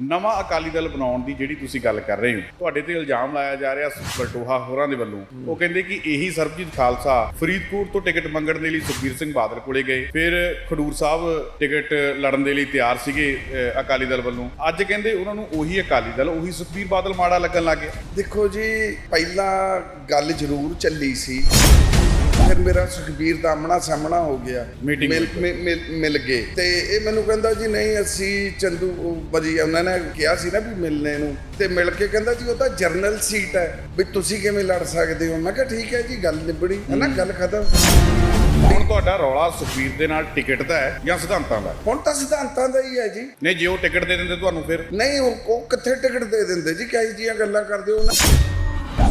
ਨਵਾਂ ਅਕਾਲੀ ਦਲ ਬਣਾਉਣ ਦੀ ਜਿਹੜੀ ਤੁਸੀਂ ਗੱਲ ਕਰ ਰਹੇ ਹੋ, ਤੁਹਾਡੇ ਤੇ ਇਲਜ਼ਾਮ ਲਾਇਆ ਜਾ ਰਿਹਾ ਬਲਟੋਹਾ ਹੋਰਾਂ ਦੇ ਵੱਲੋਂ। ਉਹ ਕਹਿੰਦੇ ਕਿ ਇਹੀ ਸਰਬਜੀਤ ਖਾਲਸਾ ਫਰੀਦਕੋਟ ਤੋਂ ਟਿਕਟ ਮੰਗਣ ਦੇ ਲਈ ਸੁਖਬੀਰ ਸਿੰਘ ਬਾਦਲ ਕੋਲੇ ਗਏ। ਫਿਰ ਖਡੂਰ ਸਾਹਿਬ ਟਿਕਟ ਲੜਨ ਦੇ ਲਈ ਤਿਆਰ ਸੀਗੇ ਅਕਾਲੀ ਦਲ ਵੱਲੋਂ। ਅੱਜ ਕਹਿੰਦੇ ਉਹਨਾਂ ਨੂੰ ਉਹੀ ਅਕਾਲੀ ਦਲ, ਉਹੀ ਸੁਖਬੀਰ ਬਾਦਲ ਮਾੜਾ ਲੱਗਣ ਲੱਗ ਗਿਆ। ਦੇਖੋ ਜੀ, ਪਹਿਲਾਂ ਗੱਲ ਜ਼ਰੂਰ ਚੱਲੀ ਸੀ। ਫਿਰ ਮੇਰਾ ਸੁਖਬੀਰ ਦਾ ਆਮਣਾ ਸਾਹਮਣਾ ਹੋ ਗਿਆ। ਮਿਲ। ਮਿਲ- ਗਏ। ਤੇ ਇਹ ਮੈਨੂੰ ਕਹਿੰਦਾ ਜੀ ਨਹੀਂ ਅਸੀਂ ਚੰਦੂ ਬਜੀ ਉਹਨਾਂ ਨੇ ਕਿਹਾ ਸੀ ਨਾ ਵੀ ਮਿਲਨੇ ਨੂੰ। ਤੇ ਮਿਲ ਕੇ ਕਹਿੰਦਾ ਜੀ ਉਹ ਤਾਂ ਜਰਨਲ ਸੀਟ ਹੈ। ਵੀ ਤੁਸੀਂ ਕਿਵੇਂ ਲੜ ਸਕਦੇ ਹੋ? ਮੈਂ ਕਿਹਾ ਠੀਕ ਹੈ ਜੀ ਗੱਲ ਨਿਬੜੀ। ਹੈ। ਨਾ ਗੱਲ ਖਤਮ। ਹੁਣ ਤੁਹਾਡਾ ਰੌਲਾ ਸੁਖਬੀਰ ਦੇ ਨਾਲ ਟਿਕਟ ਦਾ ਹੈ ਜਾਂ ਸਿਧਾਂਤਾਂ ਦਾ ਹੁਣ ਤਾਂ ਸਿਧਾਂਤਾਂ ਦਾ ਹੀ ਹੈ ਜੀ। ਨਹੀਂ ਜੇ ਉਹ ਟਿਕਟ ਦੇ ਦਿੰਦੇ ਤੁਹਾਨੂੰ ਫਿਰ? ਨਹੀਂ ਉਹ ਉਹ ਕਿੱਥੇ ਟਿਕਟ ਦੇ ਦਿੰਦੇ ਜੀ? ਕਈ ਜੀਆਂ ਗੱਲਾਂ ਕਰਦੇ ਹੋ ਨਾ?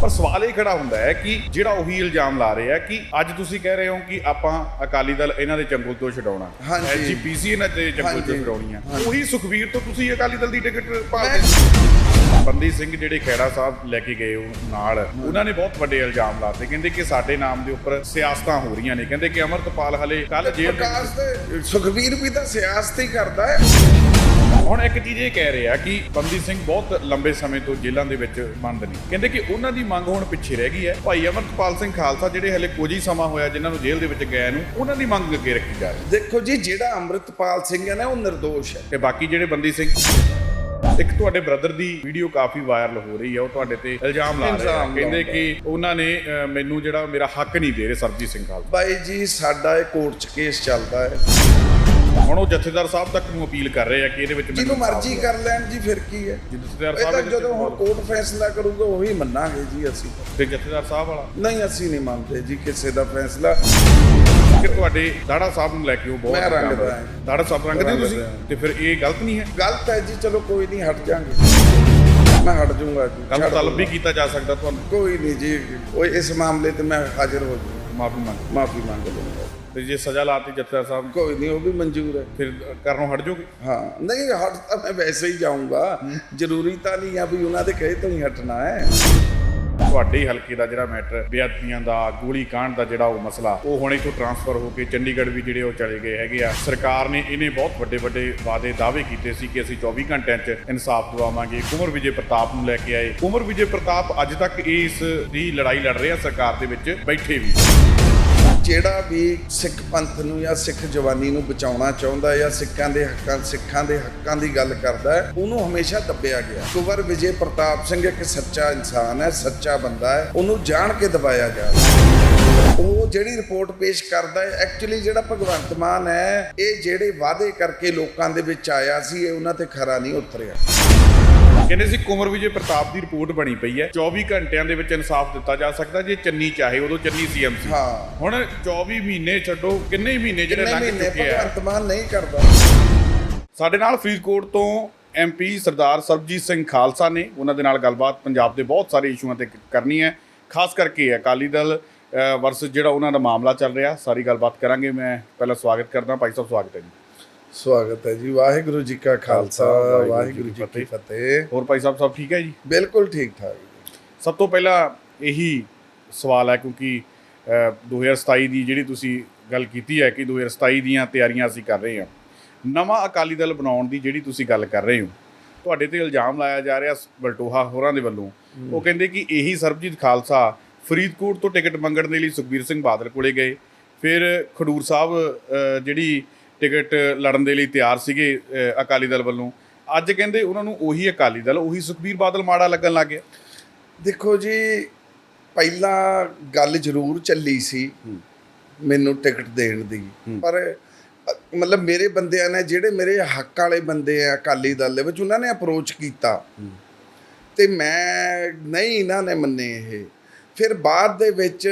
ਪਰ ਸਵਾਲ ਇਹ ਖੜਾ ਹੁੰਦਾ ਹੈ ਕਿ ਜਿਹੜਾ ਉਹੀ ਇਲਜ਼ਾਮ ਲਾ ਰਹੇ ਆ ਕਿ ਅੱਜ ਤੁਸੀਂ ਕਹਿ ਰਹੇ ਹੋ ਕਿ ਆਪਾਂ ਅਕਾਲੀ ਦਲ ਇਹਨਾਂ ਦੇ ਚੰਗੁਲ ਤੋਂ ਛਡਾਉਣਾ ਹਾਂਜੀ। ਐਜੀਪੀਸੀ ਇਹਨਾਂ ਦੇ ਚੰਗੁਲ ਤੋਂ। ਛਡਾਉਣੀ ਆ। ਉਹੀ ਸੁਖਬੀਰ ਤੋਂ ਤੁਸੀਂ ਅਕਾਲੀ ਦਲ ਦੀ ਟਿਕਟ ਮੈਂ- ਭਾਲਦੇ ਬੰਦੀ ਸਿੰਘ ਜਿਹੜੇ ਖੈੜਾ ਸਾਹਿਬ ਲੈ ਕੇ ਗਏ ਉਹ ਨਾਲ ਉਹਨਾਂ ਨੇ ਬਹੁਤ ਵੱਡੇ ਇਲਜ਼ਾਮ ਲਾਤੇ ਕਹਿੰਦੇ ਕਿ ਸਾਡੇ ਨਾਮ ਦੇ ਉੱਪਰ ਸਿਆਸਤਾਂ ਹੋ ਰਹੀਆਂ ਨੇ ਕਹਿੰਦੇ ਕਿ ਅਮਰਤਪਾਲ ਹਲੇ ਕੱਲ ਜੇਲ੍ਹ ਸੁਖਬੀਰ ਵੀ ਤਾਂ ਸਿਆਸਤ ਹੀ ਕਰਦਾ ਹੈ ਹੁਣ ਇੱਕ ਚੀਜ਼ ਇਹ ਕਹਿ ਰਹੇ ਕਿ ਬੰਦੀ ਸਿੰਘ ਬਹੁਤ ਲੰਬੇ ਸਮੇਂ ਤੋਂ ਜੇਲ੍ਹਾਂ ਦੇ ਵਿੱਚ ਬੰਦ ਨੇ। ਕਹਿੰਦੇ ਕਿ ਉਹਨਾਂ ਦੀ ਮੰਗ ਹੁਣ ਪਿੱਛੇ ਰਹਿ ਗਈ ਹੈ। ਭਾਈ ਅਮਰਤਪਾਲ ਸਿੰਘ ਖਾਲਸਾ ਜਿਹੜੇ ਹਲੇ ਕੁਝ ਹੀ ਸਮਾਂ ਹੋਇਆ ਜਿਨ੍ਹਾਂ ਨੂੰ ਜੇਲ੍ਹ ਦੇ ਵਿੱਚ ਗਏ ਨੂੰ ਉਹਨਾਂ ਦੀ ਮੰਗ ਅੱਗੇ ਰੱਖੀ ਜਾ ਰਹੀ ਹੈ। ਦੇਖੋ ਜੀ ਜਿਹੜਾ ਅੰਮ੍ਰਿਤਪਾਲ ਸਿੰਘ ਹੈ ਨਾ ਉਹ ਨਿਰਦੋਸ਼ ਹੈ। ਤੇ ਬਾਕੀ ਜਿਹੜੇ ਬੰਦੀ ਸਿੰਘ ਇੱਕ ਤੁਹਾਡੇ ਬ੍ਰਦਰ ਦੀ ਵੀਡੀਓ ਕਾਫੀ ਵਾਇਰਲ ਹੋ ਰਹੀ ਹੈ ਉਹ ਤੁਹਾਡੇ ਤੇ ਇਲਜ਼ਾਮ ਲਾ ਰਹੇ ਆ। ਕਹਿੰਦੇ। ਕਿ ਉਹਨਾਂ ਨੇ ਮੈਨੂੰ ਜਿਹੜਾ ਮੇਰਾ ਹੱਕ ਨਹੀਂ ਦੇ ਰਹੇ ਸਰਬਜੀਤ ਸਿੰਘ ਖਾਲਸਾ। ਬਾਈ ਜੀ ਸਾਡਾ ਇਹ ਕੋਰਟ 'ਚ ਕੇਸ ਚੱਲਦਾ ਹੈ। ਹੁਣ ਉਹ ਜਥੇਦਾਰ ਸਾਹਿਬ ਤੱਕ ਨੂੰ ਅਪੀਲ ਕਰ ਰਹੇ ਆ ਕਿ ਇਹਦੇ ਵਿੱਚ ਜਿਹਨੂੰ ਮਰਜ਼ੀ। ਕਰ ਲੈਣ ਜੀ ਫਿਰ ਕੀ ਹੈ? ਜੀ ਜਥੇਦਾਰ ਇਹ ਸਾਹਿਬ ਇਹਦੇ ਜਦੋਂ ਹੁਣ ਕੋਰਟ ਫੈਸਲਾ ਕਰੂਗਾ ਉਹੀ ਮੰਨਾਂਗੇ ਜੀ ਅਸੀਂ। ਤੇ ਜਥੇਦਾਰ ਸਾਹਿਬ ਵਾਲਾ? ਨਹੀਂ ਅਸੀਂ ਨਹੀਂ ਮੰਨਦੇ ਜੀ ਕਿਸੇ ਦਾ ਫੈਸਲਾ। ਕਿ ਤੁਹਾਡੇ ਦਾੜਾ ਸਾਹਿਬ ਨੂੰ ਲੈ ਕੇ ਉਹ ਬਹੁਤ ਮੈਂ ਰੰਗਦਾ ਹਾਂ। ਦਾੜਾ ਸਾਹਿਬ ਰੰਗਦੇ ਹੋ ਤੁਸੀਂ। ਤੇ ਫਿਰ ਇਹ ਗਲਤ ਨਹੀਂ ਹੈ? ਗਲਤ ਹੈ ਜੀ ਚਲੋ ਕੋਈ ਨਹੀਂ ਹਟ ਜਾਾਂਗੇ। ਮੈਂ ਹਟ ਜਾਊਂਗਾ ਜੀ ਕੱਲ ਤਲਬ ਵੀ। ਕੀਤਾ ਜਾ ਸਕਦਾ ਤੁਹਾਨੂੰ? ਕੋਈ ਨਹੀਂ ਜੀ ਉਹ ਇਸ ਮਾਮਲੇ ਤੇ ਮੈਂ ਹਾਜ਼ਰ ਹੋ ਜਾਊਂਗਾ। ਮਾਫੀ ਮੰਗ ਮਾਫੀ ਮੰਗ ਲਵਾਂਗਾ ਤੇ ਜੇ ਸਜ਼ਾ ਲਾਤੀ ਜਥੇਦਾਰ ਸਾਹਿਬ ਕੋਈ ਨਹੀਂ ਉਹ ਵੀ ਮਨਜ਼ੂਰ ਹੈ। ਫਿਰ ਕਰਨੋਂ ਹਟ ਜਾਓਗੇ? ਹਾਂ। ਨਹੀਂ ਹਟ ਤਾਂ ਮੈਂ ਵੈਸੇ ਹੀ ਜਾਊਂਗਾ। ਜ਼ਰੂਰੀ ਤਾਂ ਨਹੀਂ ਆ ਵੀ ਉਹਨਾਂ ਦੇ ਕਹੇ ਤੋਂ ਹੀ ਹਟਣਾ ਹੈ। ਤੁਹਾਡੇ ਹਲਕੇ ਦਾ ਜਿਹੜਾ ਮੈਟਰ ਬੇਅਦਬੀਆਂ ਦਾ ਗੋਲੀ ਕਾਂਡ ਦਾ ਜਿਹੜਾ ਉਹ ਮਸਲਾ ਉਹ ਹੁਣ ਇੱਥੋਂ ਟਰਾਂਸਫਰ ਹੋ ਕੇ ਚੰਡੀਗੜ੍ਹ ਵੀ ਜਿਹੜੇ ਉਹ ਚਲੇ ਗਏ ਹੈਗੇ ਆ। ਸਰਕਾਰ ਨੇ ਇਹਨੇ ਬਹੁਤ ਵੱਡੇ ਵੱਡੇ ਵਾਅਦੇ ਦਾਅਵੇ ਕੀਤੇ ਸੀ ਕਿ ਅਸੀਂ 24 ਘੰਟਿਆਂ 'ਚ ਇਨਸਾਫ ਦਿਵਾਵਾਂਗੇ। ਕੁਮਰ ਵਿਜੇ ਪ੍ਰਤਾਪ ਨੂੰ ਲੈ ਕੇ ਆਏ। ਕੁਮਰ ਵਿਜੇ ਪ੍ਰਤਾਪ ਅੱਜ ਤੱਕ ਇਸ ਦੀ ਲੜਾਈ ਲੜ ਰਹੇ ਆ ਸਰਕਾਰ ਦੇ ਵਿੱਚ ਬੈਠੇ ਵੀ। ਜਿਹੜਾ ਵੀ ਸਿੱਖ ਪੰਥ ਨੂੰ ਜਾਂ ਸਿੱਖ ਜਵਾਨੀ ਨੂੰ ਬਚਾਉਣਾ ਚਾਹੁੰਦਾ ਜਾਂ ਸਿੱਖਾਂ ਦੇ ਹੱਕਾਂ, ਸਿੱਖਾਂ ਦੇ ਹੱਕਾਂ ਦੀ ਗੱਲ ਕਰਦਾ ਹੈ, ਉਹਨੂੰ ਹਮੇਸ਼ਾ ਦੱਬਿਆ ਗਿਆ। ਕੁਵਰ ਵਿਜੇ ਪ੍ਰਤਾਪ ਸਿੰਘ ਇੱਕ ਸੱਚਾ ਇਨਸਾਨ ਹੈ, ਸੱਚਾ ਬੰਦਾ ਹੈ, ਉਹਨੂੰ ਜਾਣ ਕੇ ਦਬਾਇਆ ਜਾ ਉਹ ਜਿਹੜੀ ਰਿਪੋਰਟ ਪੇਸ਼ ਕਰਦਾ ਹੈ ਐਕਚੁਅਲੀ ਜਿਹੜਾ ਭਗਵੰਤ ਮਾਨ ਹੈ, ਇਹ ਜਿਹੜੇ ਵਾਅਦੇ ਕਰਕੇ ਲੋਕਾਂ ਦੇ ਵਿੱਚ ਆਇਆ ਸੀ, ਇਹ ਉਹਨਾਂ ਤੇ ਖਰਾ ਨਹੀਂ ਉਤਰਿਆ। ਕਹਿੰਦੇ ਸੀ ਕੁਮਰ ਵਿਜੇ ਪ੍ਰਤਾਪ ਦੀ ਰਿਪੋਰਟ ਬਣੀ ਪਈ ਹੈ। 24 ਘੰਟਿਆਂ ਦੇ ਵਿੱਚ ਇਨਸਾਫ ਦਿੱਤਾ ਜਾ ਸਕਦਾ ਜੇ ਚੰਨੀ ਚਾਹੇ ਉਦੋਂ ਚੰਨੀ ਸੀਐਮ ਸੀ। ਹਾਂ। ਹੁਣ 24 ਮਹੀਨੇ ਛੱਡੋ ਕਿੰਨੇ ਹੀ ਮਹੀਨੇ ਜਿਹੜੇ ਲੰਘ ਚੁੱਕੇ ਆ ਭਗਵੰਤ ਮਾਨ ਨਹੀਂ ਕਰਦਾ। ਸਾਡੇ ਨਾਲ ਫਰੀਦਕੋਟ ਤੋਂ ਐਮਪੀ ਸਰਦਾਰ ਸਰਬਜੀਤ ਸਿੰਘ ਖਾਲਸਾ ਨੇ ਉਹਨਾਂ ਦੇ ਨਾਲ ਗੱਲਬਾਤ ਪੰਜਾਬ ਦੇ ਬਹੁਤ ਸਾਰੇ ਇਸ਼ੂਆਂ ਤੇ ਕਰਨੀ ਹੈ। ਖਾਸ ਕਰਕੇ ਅਕਾਲੀ ਦਲ ਵਰਸ ਜਿਹੜਾ ਉਹਨਾਂ ਦਾ ਮਾਮਲਾ ਚੱਲ ਰਿਹਾ ਸਾਰੀ ਗੱਲਬਾਤ ਕਰਾਂਗੇ। ਮੈਂ ਪਹਿਲਾਂ ਸਵਾਗਤ ਕਰਦਾ ਭਾਈ ਸਾਹਿਬ ਸਵਾਗਤ ਹੈ ਜੀ। ਸਵਾਗਤ ਹੈ ਜੀ। ਵਾਹਿਗੁਰੂ ਜੀ ਕਾ ਖਾਲਸਾ ਵਾਹਿਗੁਰੂ ਜੀ ਕੀ ਫਤਿਹ। ਹੋਰ ਭਾਈ ਸਾਹਿਬ ਸਭ ਠੀਕ ਹੈ ਜੀ? ਬਿਲਕੁਲ ਠੀਕ ਠਾਕ। ਸਭ ਤੋਂ ਪਹਿਲਾਂ ਇਹੀ ਸਵਾਲ ਹੈ ਕਿਉਂਕਿ ਅ, 2027 ਦੀ ਜਿਹੜੀ ਤੁਸੀਂ ਗੱਲ ਕੀਤੀ ਹੈ ਕਿ 2027 ਦੀਆਂ ਤਿਆਰੀਆਂ ਅਸੀਂ ਕਰ ਰਹੇ ਹਾਂ। ਨਵਾਂ ਅਕਾਲੀ ਦਲ ਬਣਾਉਣ ਦੀ ਜਿਹੜੀ ਤੁਸੀਂ ਗੱਲ ਕਰ ਰਹੇ ਹੋ ਤੁਹਾਡੇ ਤੇ ਇਲਜ਼ਾਮ ਲਾਇਆ ਜਾ ਰਿਹਾ ਬਲਟੋਹਾ ਹੋਰਾਂ ਦੇ ਵੱਲੋਂ। ਉਹ ਕਹਿੰਦੇ ਕਿ ਇਹੀ ਸਰਬਜੀਤ ਖਾਲਸਾ ਫਰੀਦਕੋਟ ਤੋਂ ਟਿਕਟ ਮੰਗਣ ਦੇ ਲਈ ਸੁਖਬੀਰ ਸਿੰਘ ਬਾਦਲ ਕੋਲੇ ਗਏ। ਫਿਰ ਖਡੂਰ ਸਾਹਿਬ ਜਿਹੜੀ ਟਿਕਟ ਲੜਨ ਦੇ ਲਈ ਤਿਆਰ ਸੀਗੇ ਅਕਾਲੀ ਦਲ ਵੱਲੋਂ। ਅੱਜ ਕਹਿੰਦੇ ਉਹਨਾਂ ਨੂੰ ਉਹੀ ਅਕਾਲੀ ਦਲ ਉਹੀ ਸੁਖਬੀਰ ਬਾਦਲ ਮਾੜਾ ਲੱਗਣ ਲੱਗ ਗਿਆ। ਦੇਖੋ ਜੀ ਪਹਿਲਾਂ ਗੱਲ ਜ਼ਰੂਰ ਚੱਲੀ ਸੀ ਮੈਨੂੰ ਟਿਕਟ ਦੇਣ ਦੀ। ਪਰ ਮਤਲਬ ਮੇਰੇ ਬੰਦਿਆਂ ਨੇ ਜਿਹੜੇ ਮੇਰੇ ਹੱਕ ਵਾਲੇ ਬੰਦੇ ਆ ਅਕਾਲੀ ਦਲ ਦੇ ਵਿੱਚ ਉਹਨਾਂ ਨੇ ਅਪਰੋਚ ਕੀਤਾ। ਤੇ ਮੈਂ ਨਹੀਂ ਇਹਨਾਂ ਨੇ ਮੰਨੇ ਇਹ। ਫਿਰ ਬਾਅਦ ਦੇ ਵਿੱਚ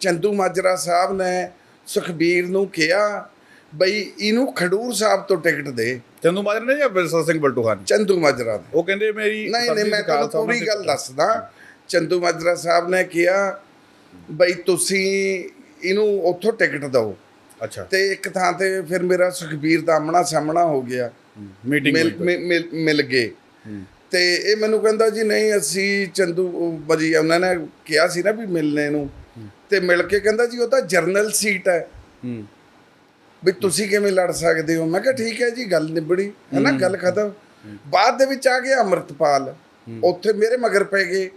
ਚੰਦੂ ਮਾਜਰਾ ਸਾਹਿਬ ਨੇ ਸੁਖਬੀਰ ਨੂੰ ਕਿਹਾ ਬਈ ਇਹਨੂੰ ਖਡੂਰ ਸਾਹਿਬ ਤੋਂ ਟਿਕਟ ਦੇ। ਚੰਦੂ ਮਾਜਰਾ ਨੇ ਜਾਂ ਵਿਰਸਾ ਸਿੰਘ ਬਲਟੋਹਾ ਨੇ ਚੰਦੂ ਮਾਜਰਾ ਨੇ ਉਹ ਕਹਿੰਦੇ ਮੇਰੀ ਨਹੀਂ ਨਹੀਂ ਮੈਂ ਤੁਹਾਨੂੰ ਪੂਰੀ ਗੱਲ ਦੱਸਦਾ। ਚੰਦੂ ਮਾਜਰਾ ਸਾਹਿਬ ਨੇ ਕਿਹਾ ਬਈ ਤੁਸੀਂ ਇਹਨੂੰ ਉੱਥੋਂ ਟਿਕਟ ਦਿਓ। ਅੱਛਾ। ਤੇ ਇੱਕ ਥਾਂ ਤੇ ਫਿਰ ਮੇਰਾ ਸੁਖਬੀਰ ਦਾ ਆਮਣਾ ਸਾਹਮਣਾ ਹੋ ਗਿਆ। ਮੀਟਿੰਗ ਮਿਲ ਗਏ। ਤੇ ਇਹ ਮੈਨੂੰ ਕਹਿੰਦਾ ਜੀ ਨਹੀਂ ਅਸੀਂ ਚੰਦੂ ਬਜੀ ਉਹਨਾਂ ਨੇ ਕਿਹਾ ਸੀ ਨਾ ਵੀ ਮਿਲਨੇ ਨੂੰ। ਤੇ ਮਿਲ ਕੇ ਕਹਿੰਦਾ ਜੀ ਉਹ ਤਾਂ ਜਰਨਲ ਸੀਟ ਹੂੰ। ਵੀ ਤੁਸੀਂ ਕਿਵੇਂ ਲੜ ਸਕਦੇ ਹੋ? ਮੈਂ ਕਿਹਾ ਠੀਕ ਹੈ ਜੀ ਗੱਲ ਨਿਬੜੀ। ਹੈ ਨਾ ਗੱਲ ਖਤਮ। ਬਾਅਦ ਦੇ ਵਿੱਚ ਆ ਗਿਆ ਅਮਰਤਪਾਲ। ਉੱਥੇ ਮੇਰੇ ਮਗਰ ਪੈ ਗਏ।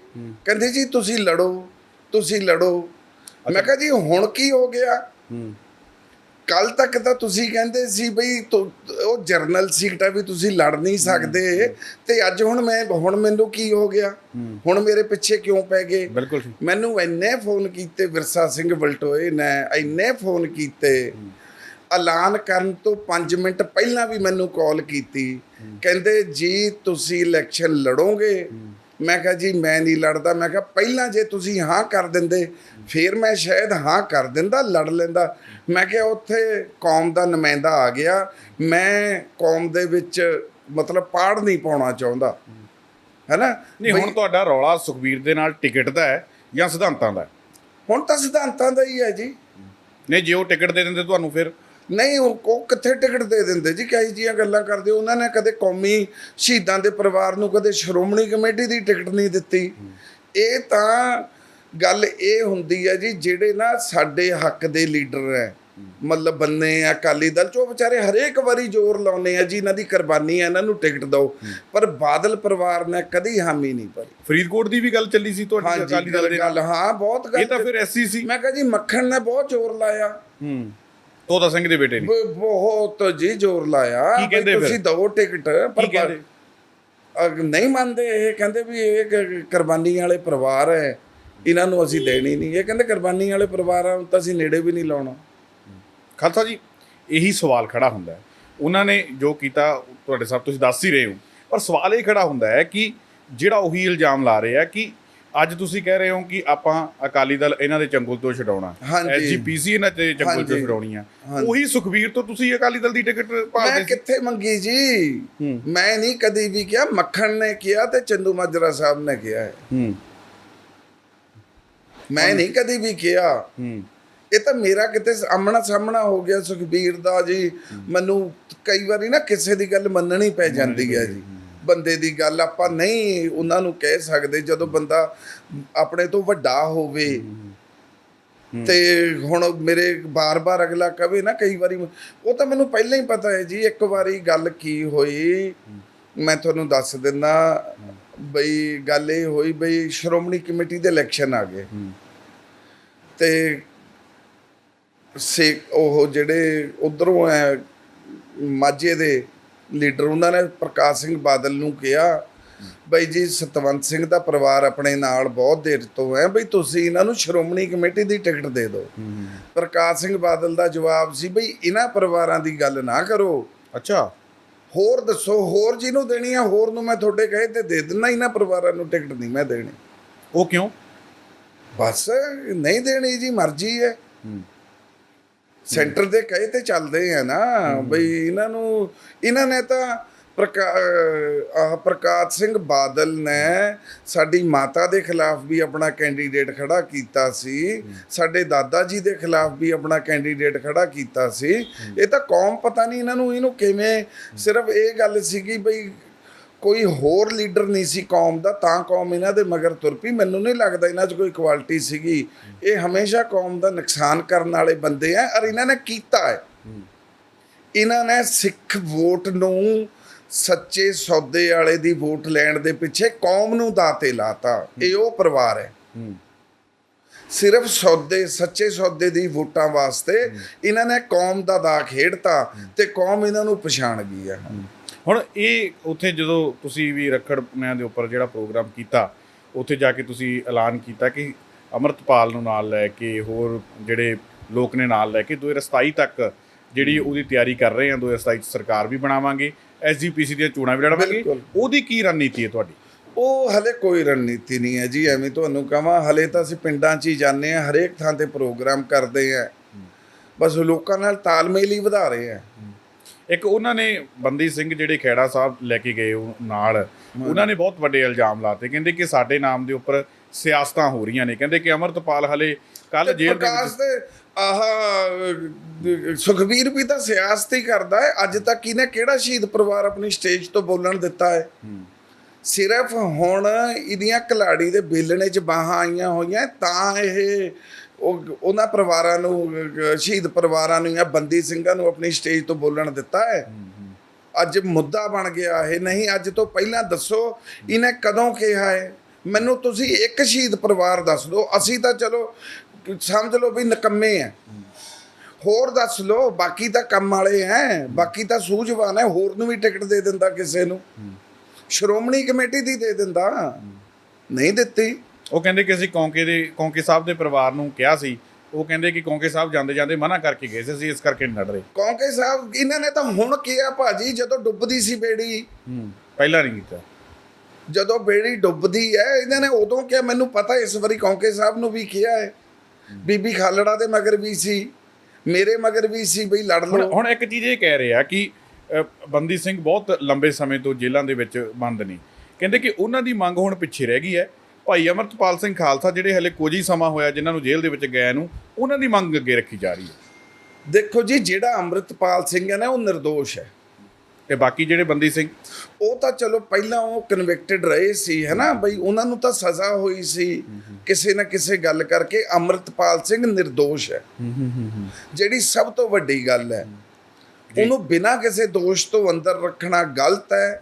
ਕਹਿੰਦੇ ਜੀ ਤੁਸੀਂ ਲੜੋ ਤੁਸੀਂ ਲੜੋ। ਮੈਂ ਕਿਹਾ ਜੀ ਹੁਣ ਕੀ ਹੋ ਗਿਆ? ਕੱਲ ਤੱਕ ਤਾਂ ਤੁਸੀਂ ਕਹਿੰਦੇ ਸੀ ਬਈ ਉਹ ਜਰਨਲ ਸੀਟ ਆ ਵੀ ਤੁਸੀਂ ਲੜ ਨਹੀਂ ਸਕਦੇ। ਤੇ ਅੱਜ ਹੁਣ ਮੈਂ ਹੁਣ ਮੈਨੂੰ ਕੀ ਹੋ ਗਿਆ? ਹੁਣ ਮੇਰੇ ਪਿੱਛੇ ਕਿਉਂ ਪੈ ਗਏ? ਮੈਨੂੰ ਇੰਨੇ ਫੋਨ ਕੀਤੇ ਵਿਰਸਾ ਸਿੰਘ ਬਲਟੋਏ ਨੇ ਇੰਨੇ ਫੋਨ ਕੀਤੇ। ਐਲਾਨ ਕਰਨ ਤੋਂ 5 ਮਿੰਟ ਪਹਿਲਾਂ ਵੀ ਮੈਨੂੰ ਕਾਲ ਕੀਤੀ। ਕਹਿੰਦੇ ਜੀ ਤੁਸੀਂ ਇਲੈਕਸ਼ਨ ਲੜੋਗੇ? ਮੈਂ ਕਿਹਾ ਜੀ ਮੈਂ ਨਹੀਂ ਲੜਦਾ। ਮੈਂ ਕਿਹਾ ਪਹਿਲਾਂ ਜੇ ਤੁਸੀਂ ਹਾਂ ਕਰ ਦਿੰਦੇ ਫਿਰ ਮੈਂ ਸ਼ਾਇਦ ਹਾਂ ਕਰ ਦਿੰਦਾ ਲੜ ਲੈਂਦਾ। ਮੈਂ ਕਿਹਾ ਉੱਥੇ ਕੌਮ ਦਾ ਨੁਮਾਇੰਦਾ ਆ ਗਿਆ। ਮੈਂ ਕੌਮ ਦੇ ਵਿੱਚ ਮਤਲਬ ਪਾੜ ਨਹੀਂ ਪਾਉਣਾ ਚਾਹੁੰਦਾ। ਹੈਨਾ? ਨਹੀਂ ਹੁਣ ਤੁਹਾਡਾ ਰੌਲਾ ਸੁਖਬੀਰ ਦੇ ਨਾਲ ਟਿਕਟ ਦਾ ਹੈ ਜਾਂ ਸਿਧਾਂਤਾਂ ਦਾ? ਹੁਣ ਤਾਂ ਸਿਧਾਂਤਾਂ ਦਾ ਹੀ ਹੈ ਜੀ। ਨਹੀਂ ਜੇ ਉਹ ਟਿਕਟ ਦੇ ਦਿੰਦੇ ਤੁਹਾਨੂੰ ਫਿਰ ਨਹੀਂ ਉਹ ਉਹ ਕਿੱਥੇ ਟਿਕਟ ਦੇ ਦਿੰਦੇ? ਜੀ ਕਈ ਜੀਆਂ ਗੱਲਾਂ ਕਰਦੇ ਉਹਨਾਂ ਨੇ ਕਦੇ ਕੌਮੀ ਸ਼ਹੀਦਾਂ ਦੇ ਪਰਿਵਾਰ ਨੂੰ ਕਦੇ ਸ਼੍ਰੋਮਣੀ ਕਮੇਟੀ ਦੀ ਟਿਕਟ ਨਹੀਂ ਦਿੱਤੀ। ਇਹ ਤਾਂ ਗੱਲ ਇਹ ਹੁੰਦੀ ਹੈ ਜੀ ਜਿਹੜੇ ਨਾ ਸਾਡੇ ਹੱਕ ਦੇ ਲੀਡਰ ਹੈ ਮਤਲਬ ਬੰਨੇ ਆ ਅਕਾਲੀ ਦਲ ਚੋਂ ਵਿਚਾਰੇ ਹਰੇਕ ਵਾਰੀ ਜ਼ੋਰ ਲਾਉਨੇ ਆ ਜੀ ਇਹਨਾਂ ਦੀ ਕੁਰਬਾਨੀ ਹੈ ਇਹਨਾਂ ਨੂੰ ਟਿਕਟ ਦਿਓ। ਪਰ ਬਾਦਲ ਪਰਿਵਾਰ ਨੇ ਕਦੀ ਹਾਮੀ ਨਹੀਂ ਭਰੀ। ਫਰੀਦਕੋਟ ਦੀ ਵੀ ਗੱਲ ਚੱਲੀ ਸੀ ਤੁਹਾਡੀ ਅਕਾਲੀ ਦਲ ਦੇ ਨਾਲ? ਹਾਂ ਬਹੁਤ ਗੱਲ ਇਹ ਤਾਂ ਫਿਰ ਐਸਸੀ ਸੀ। ਮੈਂ ਕਹਾਂ ਜੀ ਮੱਖਣ ਨੇ ਬਹੁਤ ਜ਼ੋਰ ਲਾਇਆ। ਹੂੰ। ਤੋਤਾ ਸਿੰਘ ਦੇ ਬੇਟੇ ਨੇ। ਬ- ਬਹੁਤ ਜੀ ਜ਼ੋਰ ਲਾਇਆ ਕੀ ਵੀ ਕਹਿੰਦੇ ਫਿਰ? ਤੁਸੀਂ ਦਵੋ ਟਿਕਟ ਪਰ ਕੀ ਕਹਿੰਦੇ? ਅਗ- ਨਹੀਂ ਮੰਨਦੇ ਇਹ ਕਹਿੰਦੇ ਵੀ ਇਹ ਕ- ਕੁਰਬਾਨੀ ਵਾਲੇ ਪਰਿਵਾਰ ਹੈ ਇਹਨਾਂ ਨੂੰ ਅਸੀਂ ਦੇਣੀ ਨਹੀਂ। ਇਹ ਕਹਿੰਦੇ ਕੁਰਬਾਨੀ ਵਾਲੇ ਪਰਿਵਾਰਾਂ ਨੂੰ ਤਾਂ ਅਸੀਂ ਨੇੜੇ ਵੀ ਨਹੀਂ ਲਾਉਣਾ। ਖਾਲਸਾ ਜੀ ਇਹੀ ਸਵਾਲ ਖੜਾ ਹੁੰਦਾ ਹੈ। ਉਹਨਾਂ ਨੇ ਜੋ ਕੀਤਾ ਤੁਹਾਡੇ ਸਾਹਿਬ ਤੁਸੀਂ ਦੱਸ ਹੀ ਰਹੇ ਹੋ। ਪਰ ਸਵਾਲ ਇਹ ਖੜਾ ਹੁੰਦਾ ਹੈ ਕਿ ਜਿਹੜਾ ਉਹੀ ਇਲਜ਼ਾਮ ਲਾ ਰਹੇ ਆ ਕਿ ਅੱਜ ਤੁਸੀਂ ਕਹਿ ਰਹੇ ਹੋ ਕਿ ਆਪਾਂ ਅਕਾਲੀ ਦਲ ਇਹਨਾਂ ਦੇ ਚੰਗੁਲ ਤੋਂ ਛਡਾਉਣਾ। ਐਸਜੀਪੀਸੀ ਇਹਨਾਂ ਤੇ ਚੰਗੁਲ ਤੋਂ। ਛਡਾਉਣੀ ਆ। ਉਹੀ ਸੁਖਬੀਰ ਤੋਂ ਤੁਸੀਂ ਅਕਾਲੀ ਦਲ ਦੀ ਟਿਕਟ ਮੈਂ ਭਾਲਦੇ ਸੀ। ਕਿੱਥੇ ਮੰਗੀ ਜੀ। ਮੈਂ ਨਹੀਂ ਕਦੀ ਵੀ ਕਿਹਾ ਮੱਖਣ ਨੇ ਕਿਹਾ ਤੇ ਚੰਦੂ ਮਾਜਰਾ ਸਾਹਿਬ ਨੇ ਕਿਹਾ ਹੈ। ਮੈਂ ਨਹੀਂ ਕਦੀ ਵੀ ਕਿਹਾ। ਇਹ ਤਾਂ ਮੇਰਾ ਕਿਤੇ ਆਮਣਾ ਸਾਹਮਣਾ ਹੋ ਗਿਆ ਸੁਖਬੀਰ ਦਾ ਜੀ। ਮੈਨੂੰ ਕਈ ਵਾਰੀ ਨਾ ਕਿਸੇ ਦੀ ਗੱਲ ਮੰਨਣੀ ਪੈ ਜਾਂਦੀ ਹੈ ਜੀ। ਬੰਦੇ ਦੀ ਗੱਲ ਆਪਾਂ ਨਹੀਂ ਉਹਨਾਂ ਨੂੰ ਕਹਿ ਸਕਦੇ ਜਦੋਂ ਬੰਦਾ ਆਪਣੇ ਤੋਂ ਵੱਡਾ ਹੋਵੇ। ਤੇ ਹੁਣ ਮੇਰੇ ਬਾਰ-ਬਾਰ ਅਗਲਾ ਕਵੇ ਨਾ ਕਈ ਵਾਰੀ ਉਹ ਤਾਂ ਮੈਨੂੰ ਪਹਿਲਾਂ ਹੀ ਪਤਾ ਹੈ ਜੀ ਇੱਕ ਵਾਰੀ ਗੱਲ ਕੀ ਹੋਈ? ਮੈਂ ਤੁਹਾਨੂੰ ਦੱਸ ਦਿੰਦਾ ਬਈ ਗੱਲ ਇਹ ਹੋਈ ਬਈ ਸ਼੍ਰੋਮਣੀ ਕਮੇਟੀ ਦੇ ਇਲੈਕਸ਼ਨ ਆ ਗਏ। ਤੇ ਸੇ ਉਹ ਜਿਹੜੇ ਉਧਰੋਂ ਹੈ ਮਾਝੇ ਦੇ ਲੀਡਰ ਉਹਨਾਂ ਨੇ ਪ੍ਰਕਾਸ਼ ਸਿੰਘ ਬਾਦਲ ਨੂੰ ਕਿਹਾ ਬਈ ਜੀ ਸਤਵੰਤ ਸਿੰਘ ਦਾ ਪਰਿਵਾਰ ਆਪਣੇ ਨਾਲ ਬਹੁਤ ਦੇਰ ਤੋਂ ਹੈ ਬਈ ਤੁਸੀਂ ਇਹਨਾਂ ਨੂੰ ਸ਼੍ਰੋਮਣੀ ਕਮੇਟੀ ਦੀ ਟਿਕਟ ਦੇ ਦਿਓ। ਪ੍ਰਕਾਸ਼ ਸਿੰਘ ਬਾਦਲ ਦਾ ਜਵਾਬ ਸੀ ਬਈ ਇਹਨਾਂ ਪਰਿਵਾਰਾਂ ਦੀ ਗੱਲ ਨਾ ਕਰੋ। ਅੱਛਾ। ਹੋਰ ਦੱਸੋ ਹੋਰ ਜਿਹਨੂੰ ਦੇਣੀ ਆ ਹੋਰ ਨੂੰ ਮੈਂ ਤੁਹਾਡੇ ਕਹੇ ਤੇ ਦੇ ਦਿੰਦਾ ਇਹਨਾਂ ਪਰਿਵਾਰਾਂ ਨੂੰ ਟਿਕਟ ਨਹੀਂ ਮੈਂ ਦੇਣੀ। ਉਹ ਕਿਉਂ? ਬਸ ਨਹੀਂ ਦੇਣੀ ਜੀ ਮਰਜ਼ੀ ਹੂੰ। ਸੈਂਟਰ ਦੇ ਕਹੇ ਤੇ ਚੱਲਦੇ ਆ ਨਾ ਬਈ ਇਹਨਾਂ ਨੂੰ ਇਹਨਾਂ ਨੇ ਤਾਂ ਪ੍ਰਕਾ ਪ੍ਰਕਾਸ਼ ਸਿੰਘ ਬਾਦਲ ਨੇ ਸਾਡੀ ਮਾਤਾ ਦੇ ਖਿਲਾਫ ਵੀ ਆਪਣਾ ਕੈਂਡੀਡੇਟ ਖੜਾ ਕੀਤਾ ਸੀ ਸਾਡੇ ਦਾਦਾ ਜੀ ਦੇ ਖਿਲਾਫ ਵੀ ਆਪਣਾ ਕੈਂਡੀਡੇਟ ਖੜਾ ਕੀਤਾ ਸੀ। ਇਹ ਤਾਂ ਕੌਮ ਪਤਾ ਨਹੀਂ ਇਹਨਾਂ ਨੂੰ ਇਹਨੂੰ ਕਿਵੇਂ ਸਿਰਫ ਇਹ ਗੱਲ ਸੀਗੀ ਬਈ ਕੋਈ ਹੋਰ ਲੀਡਰ ਨਹੀਂ ਸੀ ਕੌਮ ਦਾ, ਤਾਂ ਕੌਮ ਇਹਨਾਂ ਦੇ ਮਗਰ ਤੁਰ ਪਈ। ਮੈਨੂੰ ਨਹੀਂ ਲੱਗਦਾ ਇਹਨਾਂ 'ਚ ਕੋਈ ਕੁਆਲਿਟੀ ਸੀਗੀ। ਇਹ ਹਮੇਸ਼ਾ ਕੌਮ ਦਾ ਨੁਕਸਾਨ ਕਰਨ ਵਾਲੇ ਬੰਦੇ ਆ ਔਰ ਇਹਨਾਂ ਨੇ ਕੀਤਾ ਹੈ। ਇਹਨਾਂ ਨੇ ਸਿੱਖ ਵੋਟ ਨੂੰ ਸੱਚੇ ਸੌਦੇ ਵਾਲੇ ਦੀ ਵੋਟ ਲੈਣ ਦੇ ਪਿੱਛੇ ਕੌਮ ਨੂੰ ਦਾਤੇ ਲਾਤਾ। ਇਹ ਉਹ ਪਰਿਵਾਰ ਹੈ। ਸਿਰਫ ਸੌਦੇ, ਸੱਚੇ ਸੌਦੇ ਦੀ ਵੋਟਾਂ ਵਾਸਤੇ ਇਹਨਾਂ ਨੇ ਕੌਮ ਦਾ ਦਾ ਖੇਡਤਾ ਤੇ ਕੌਮ ਇਹਨਾਂ ਨੂੰ ਪਛਾਣ ਗਈ ਹੈ ਹੁਣ ਇਹ ਉੱਥੇ ਜਦੋਂ ਤੁਸੀਂ ਵੀ ਰੱਖੜ ਪੁੰਨਿਆਂ ਦੇ ਉੱਪਰ ਜਿਹੜਾ ਪ੍ਰੋਗਰਾਮ ਕੀਤਾ ਉੱਥੇ ਜਾ ਕੇ ਤੁਸੀਂ ਐਲਾਨ ਕੀਤਾ ਕਿ ਅਮਰਤਪਾਲ ਨੂੰ ਨਾਲ ਲੈ ਕੇ ਹੋਰ ਜਿਹੜੇ ਲੋਕ ਨੇ ਨਾਲ ਲੈ ਕੇ 2027 ਤੱਕ ਜਿਹੜੀ ਉਹਦੀ ਤਿਆਰੀ ਕਰ ਰਹੇ ਹਾਂ 2027 ਚ ਸਰਕਾਰ ਵੀ ਬਣਾਵਾਂਗੇ ਐਸਜੀਪੀਸੀ ਦੀਆਂ ਚੋਣਾਂ ਵੀ ਲੜਾਵਾਂਗੇ। ਉਹਦੀ ਕੀ ਰਣਨੀਤੀ ਹੈ ਤੁਹਾਡੀ? ਉਹ ਹਲੇ ਕੋਈ ਰਣਨੀਤੀ ਨਹੀਂ ਹੈ ਜੀ ਐਵੇਂ ਤੁਹਾਨੂੰ ਕਹਾਂ ਹਲੇ ਤਾਂ ਅਸੀਂ ਪਿੰਡਾਂ 'ਚ ਹੀ ਜਾਂਦੇ ਆ ਹਰੇਕ ਥਾਂ ਤੇ ਪ੍ਰੋਗਰਾਮ ਕਰਦੇ ਆ ਬਸ ਲੋਕਾਂ ਨਾਲ ਤਾਲਮੇਲ ਹੀ ਵਧਾ ਰਹੇ ਆ ਇੱਕ ਉਹਨਾਂ ਨੇ ਬੰਦੀ ਸਿੰਘ ਜਿਹੜੇ ਖੇੜਾ ਸਾਹਿਬ ਲੈ ਕੇ ਗਏ ਉਹ ਨਾਲ ਉਹਨਾਂ ਨੇ ਬਹੁਤ ਵੱਡੇ ਇਲਜ਼ਾਮ ਲਾਤੇ। ਕਹਿੰਦੇ ਕਿ ਸਾਡੇ ਨਾਮ ਦੇ ਉੱਪਰ ਸਿਆਸਤਾਂ ਹੋ ਰਹੀਆਂ ਨੇ। ਕਹਿੰਦੇ ਕਿ ਅਮਰਤਪਾਲ ਹਲੇ ਕੱਲ ਜੇਲ੍ਹ ਦੇ ਵਿੱਚ ਆਹ ਅਹ, ਸੁਖਬੀਰ ਵੀ ਤਾਂ ਸਿਆਸਤ ਹੀ ਕਰਦਾ ਹੈ। ਅੱਜ ਤੱਕ ਇਹਨੇ ਕਿਹੜਾ ਸ਼ਹੀਦ ਪਰਿਵਾਰ ਆਪਣੀ ਸਟੇਜ ਤੋਂ ਬੋਲਣ ਦਿੱਤਾ ਹੈ? ਸਿਰਫ ਹੁਣ ਇਹਦੀਆਂ ਕਲਾੜੀ ਦੇ ਬੇਲਣੇ 'ਚ ਬਾਹਾਂ ਆਈਆਂ ਹੋਈਆਂ ਤਾਂ ਇਹ ਉਹ ਉਹਨਾਂ ਪਰਿਵਾਰਾਂ ਨੂੰ ਸ਼ਹੀਦ ਪਰਿਵਾਰਾਂ ਨੂੰ ਜਾਂ ਬੰਦੀ ਸਿੰਘਾਂ ਨੂੰ ਆਪਣੀ ਸਟੇਜ ਤੋਂ ਬੋਲਣ ਦਿੱਤਾ ਹੈ। ਅੱਜ ਮੁੱਦਾ ਬਣ ਗਿਆ ਇਹ ਨਹੀਂ, ਅੱਜ ਤੋਂ ਪਹਿਲਾਂ ਦੱਸੋ, ਇਹਨੇ ਕਦੋਂ ਕਿਹਾ ਹੈ? ਮੈਨੂੰ ਤੁਸੀਂ ਇੱਕ ਸ਼ਹੀਦ ਪਰਿਵਾਰ ਦੱਸ ਦਿਓ, ਅਸੀਂ ਤਾਂ ਚਲੋ, ਸਮਝ ਲਓ ਵੀ ਨਕੰਮੇ ਆ। ਹੋਰ ਦੱਸ ਲਓ, ਬਾਕੀ ਤਾਂ ਕੰਮ ਵਾਲੇ ਐ, ਬਾਕੀ ਤਾਂ ਸੂਝਵਾਨ ਹੈ ਹੋਰ ਨੂੰ ਵੀ ਟਿਕਟ ਦੇ ਦਿੰਦਾ ਕਿਸੇ ਨੂੰ। ਸ਼੍ਰੋਮਣੀ ਕਮੇਟੀ ਦੀ ਦੇ ਦਿੰਦਾ। ਨਹੀਂ ਦਿੱਤੀ। ਉਹ ਕਹਿੰਦੇ ਕਿ ਅਸੀਂ ਕੌਂਕੇ ਦੇ ਕੌਂਕੇ ਸਾਹਿਬ ਦੇ ਪਰਿਵਾਰ ਨੂੰ ਕਿਹਾ ਸੀ ਉਹ ਕਹਿੰਦੇ ਕਿ ਕੌਂਕੇ ਸਾਹਿਬ ਜਾਂਦੇ ਜਾਂਦੇ ਮਨਾ ਕਰਕੇ ਗਏ ਸੀ ਅਸੀਂ ਇਸ ਕਰਕੇ ਨਹੀਂ ਲੜ ਰਹੇ। ਕੌਂਕੇ ਸਾਹਿਬ ਇਹਨਾਂ ਨੇ ਤਾਂ ਹੁਣ ਕਿਹਾ ਭਾਜੀ ਜਦੋਂ ਡੁੱਬਦੀ ਸੀ ਬੇੜੀ। ਹੂੰ ਪਹਿਲਾਂ ਨਹੀਂ ਕੀਤਾ। ਜਦੋਂ ਬੇੜੀ ਡੁੱਬਦੀ ਹੈ ਇਹਨਾਂ ਨੇ ਉਦੋਂ ਕਿਹਾ ਮੈਨੂੰ ਪਤਾ ਇਸ ਵਾਰੀ ਕੌਂਕੇ ਸਾਹਿਬ ਨੂੰ ਵੀ ਕਿਹਾ ਹੈ। ਬੀਬੀ ਖਾਲੜਾ ਦੇ ਮਗਰ ਵੀ ਸੀ ਮੇਰੇ ਮਗਰ ਵੀ ਸੀ ਬਈ ਲੜ ਲਓ। ਹੁਣ ਇੱਕ ਚੀਜ਼ ਇਹ ਕਹਿ ਰਹੇ ਕਿ ਬੰਦੀ ਸਿੰਘ ਬਹੁਤ ਲੰਬੇ ਸਮੇਂ ਤੋਂ ਜੇਲ੍ਹਾਂ ਦੇ ਵਿੱਚ ਬੰਦ ਨੇ। ਕਹਿੰਦੇ ਕਿ ਉਹਨਾਂ ਦੀ ਮੰਗ ਹੁਣ ਪਿੱਛੇ ਰਹਿ ਗਈ ਹੈ। ਭਾਈ ਅਮਰਤਪਾਲ ਸਿੰਘ ਖਾਲਸਾ ਜਿਹੜੇ ਹਲੇ ਕੁਝ ਹੀ ਸਮਾਂ ਹੋਇਆ ਜਿਨ੍ਹਾਂ ਨੂੰ ਜੇਲ੍ਹ ਦੇ ਵਿੱਚ ਗਏ ਨੂੰ ਉਹਨਾਂ ਦੀ ਮੰਗ ਅੱਗੇ ਰੱਖੀ ਜਾ ਰਹੀ ਹੈ। ਦੇਖੋ ਜੀ ਜਿਹੜਾ ਅਮਰਤਪਾਲ ਸਿੰਘ ਹੈ ਨਾ ਉਹ નિર્ਦੋਸ਼ ਹੈ। ਤੇ ਬਾਕੀ ਜਿਹੜੇ ਬੰਦੀ ਸਿੰਘ? ਉਹ ਤਾਂ ਚਲੋ ਪਹਿਲਾਂ ਉਹ ਕਨਵਿਕਟਡ ਰਹੇ ਸੀ ਹੈ ਨਾ? ਬਈ ਉਹਨਾਂ ਨੂੰ ਤਾਂ ਸਜ਼ਾ ਹੋਈ ਸੀ। ਕਿਸੇ ਨਾ ਕਿਸੇ ਗੱਲ ਕਰਕੇ ਅਮਰਤਪਾਲ ਸਿੰਘ નિર્ਦੋਸ਼ ਹੈ। ਜਿਹੜੀ ਸਭ ਤੋਂ ਵੱਡੀ ਗੱਲ ਹੈ ਉਹਨੂੰ ਬਿਨਾਂ ਕਿਸੇ ਦੋਸ਼ ਤੋਂ ਅੰਦਰ ਰੱਖਣਾ ਗਲਤ ਹੈ।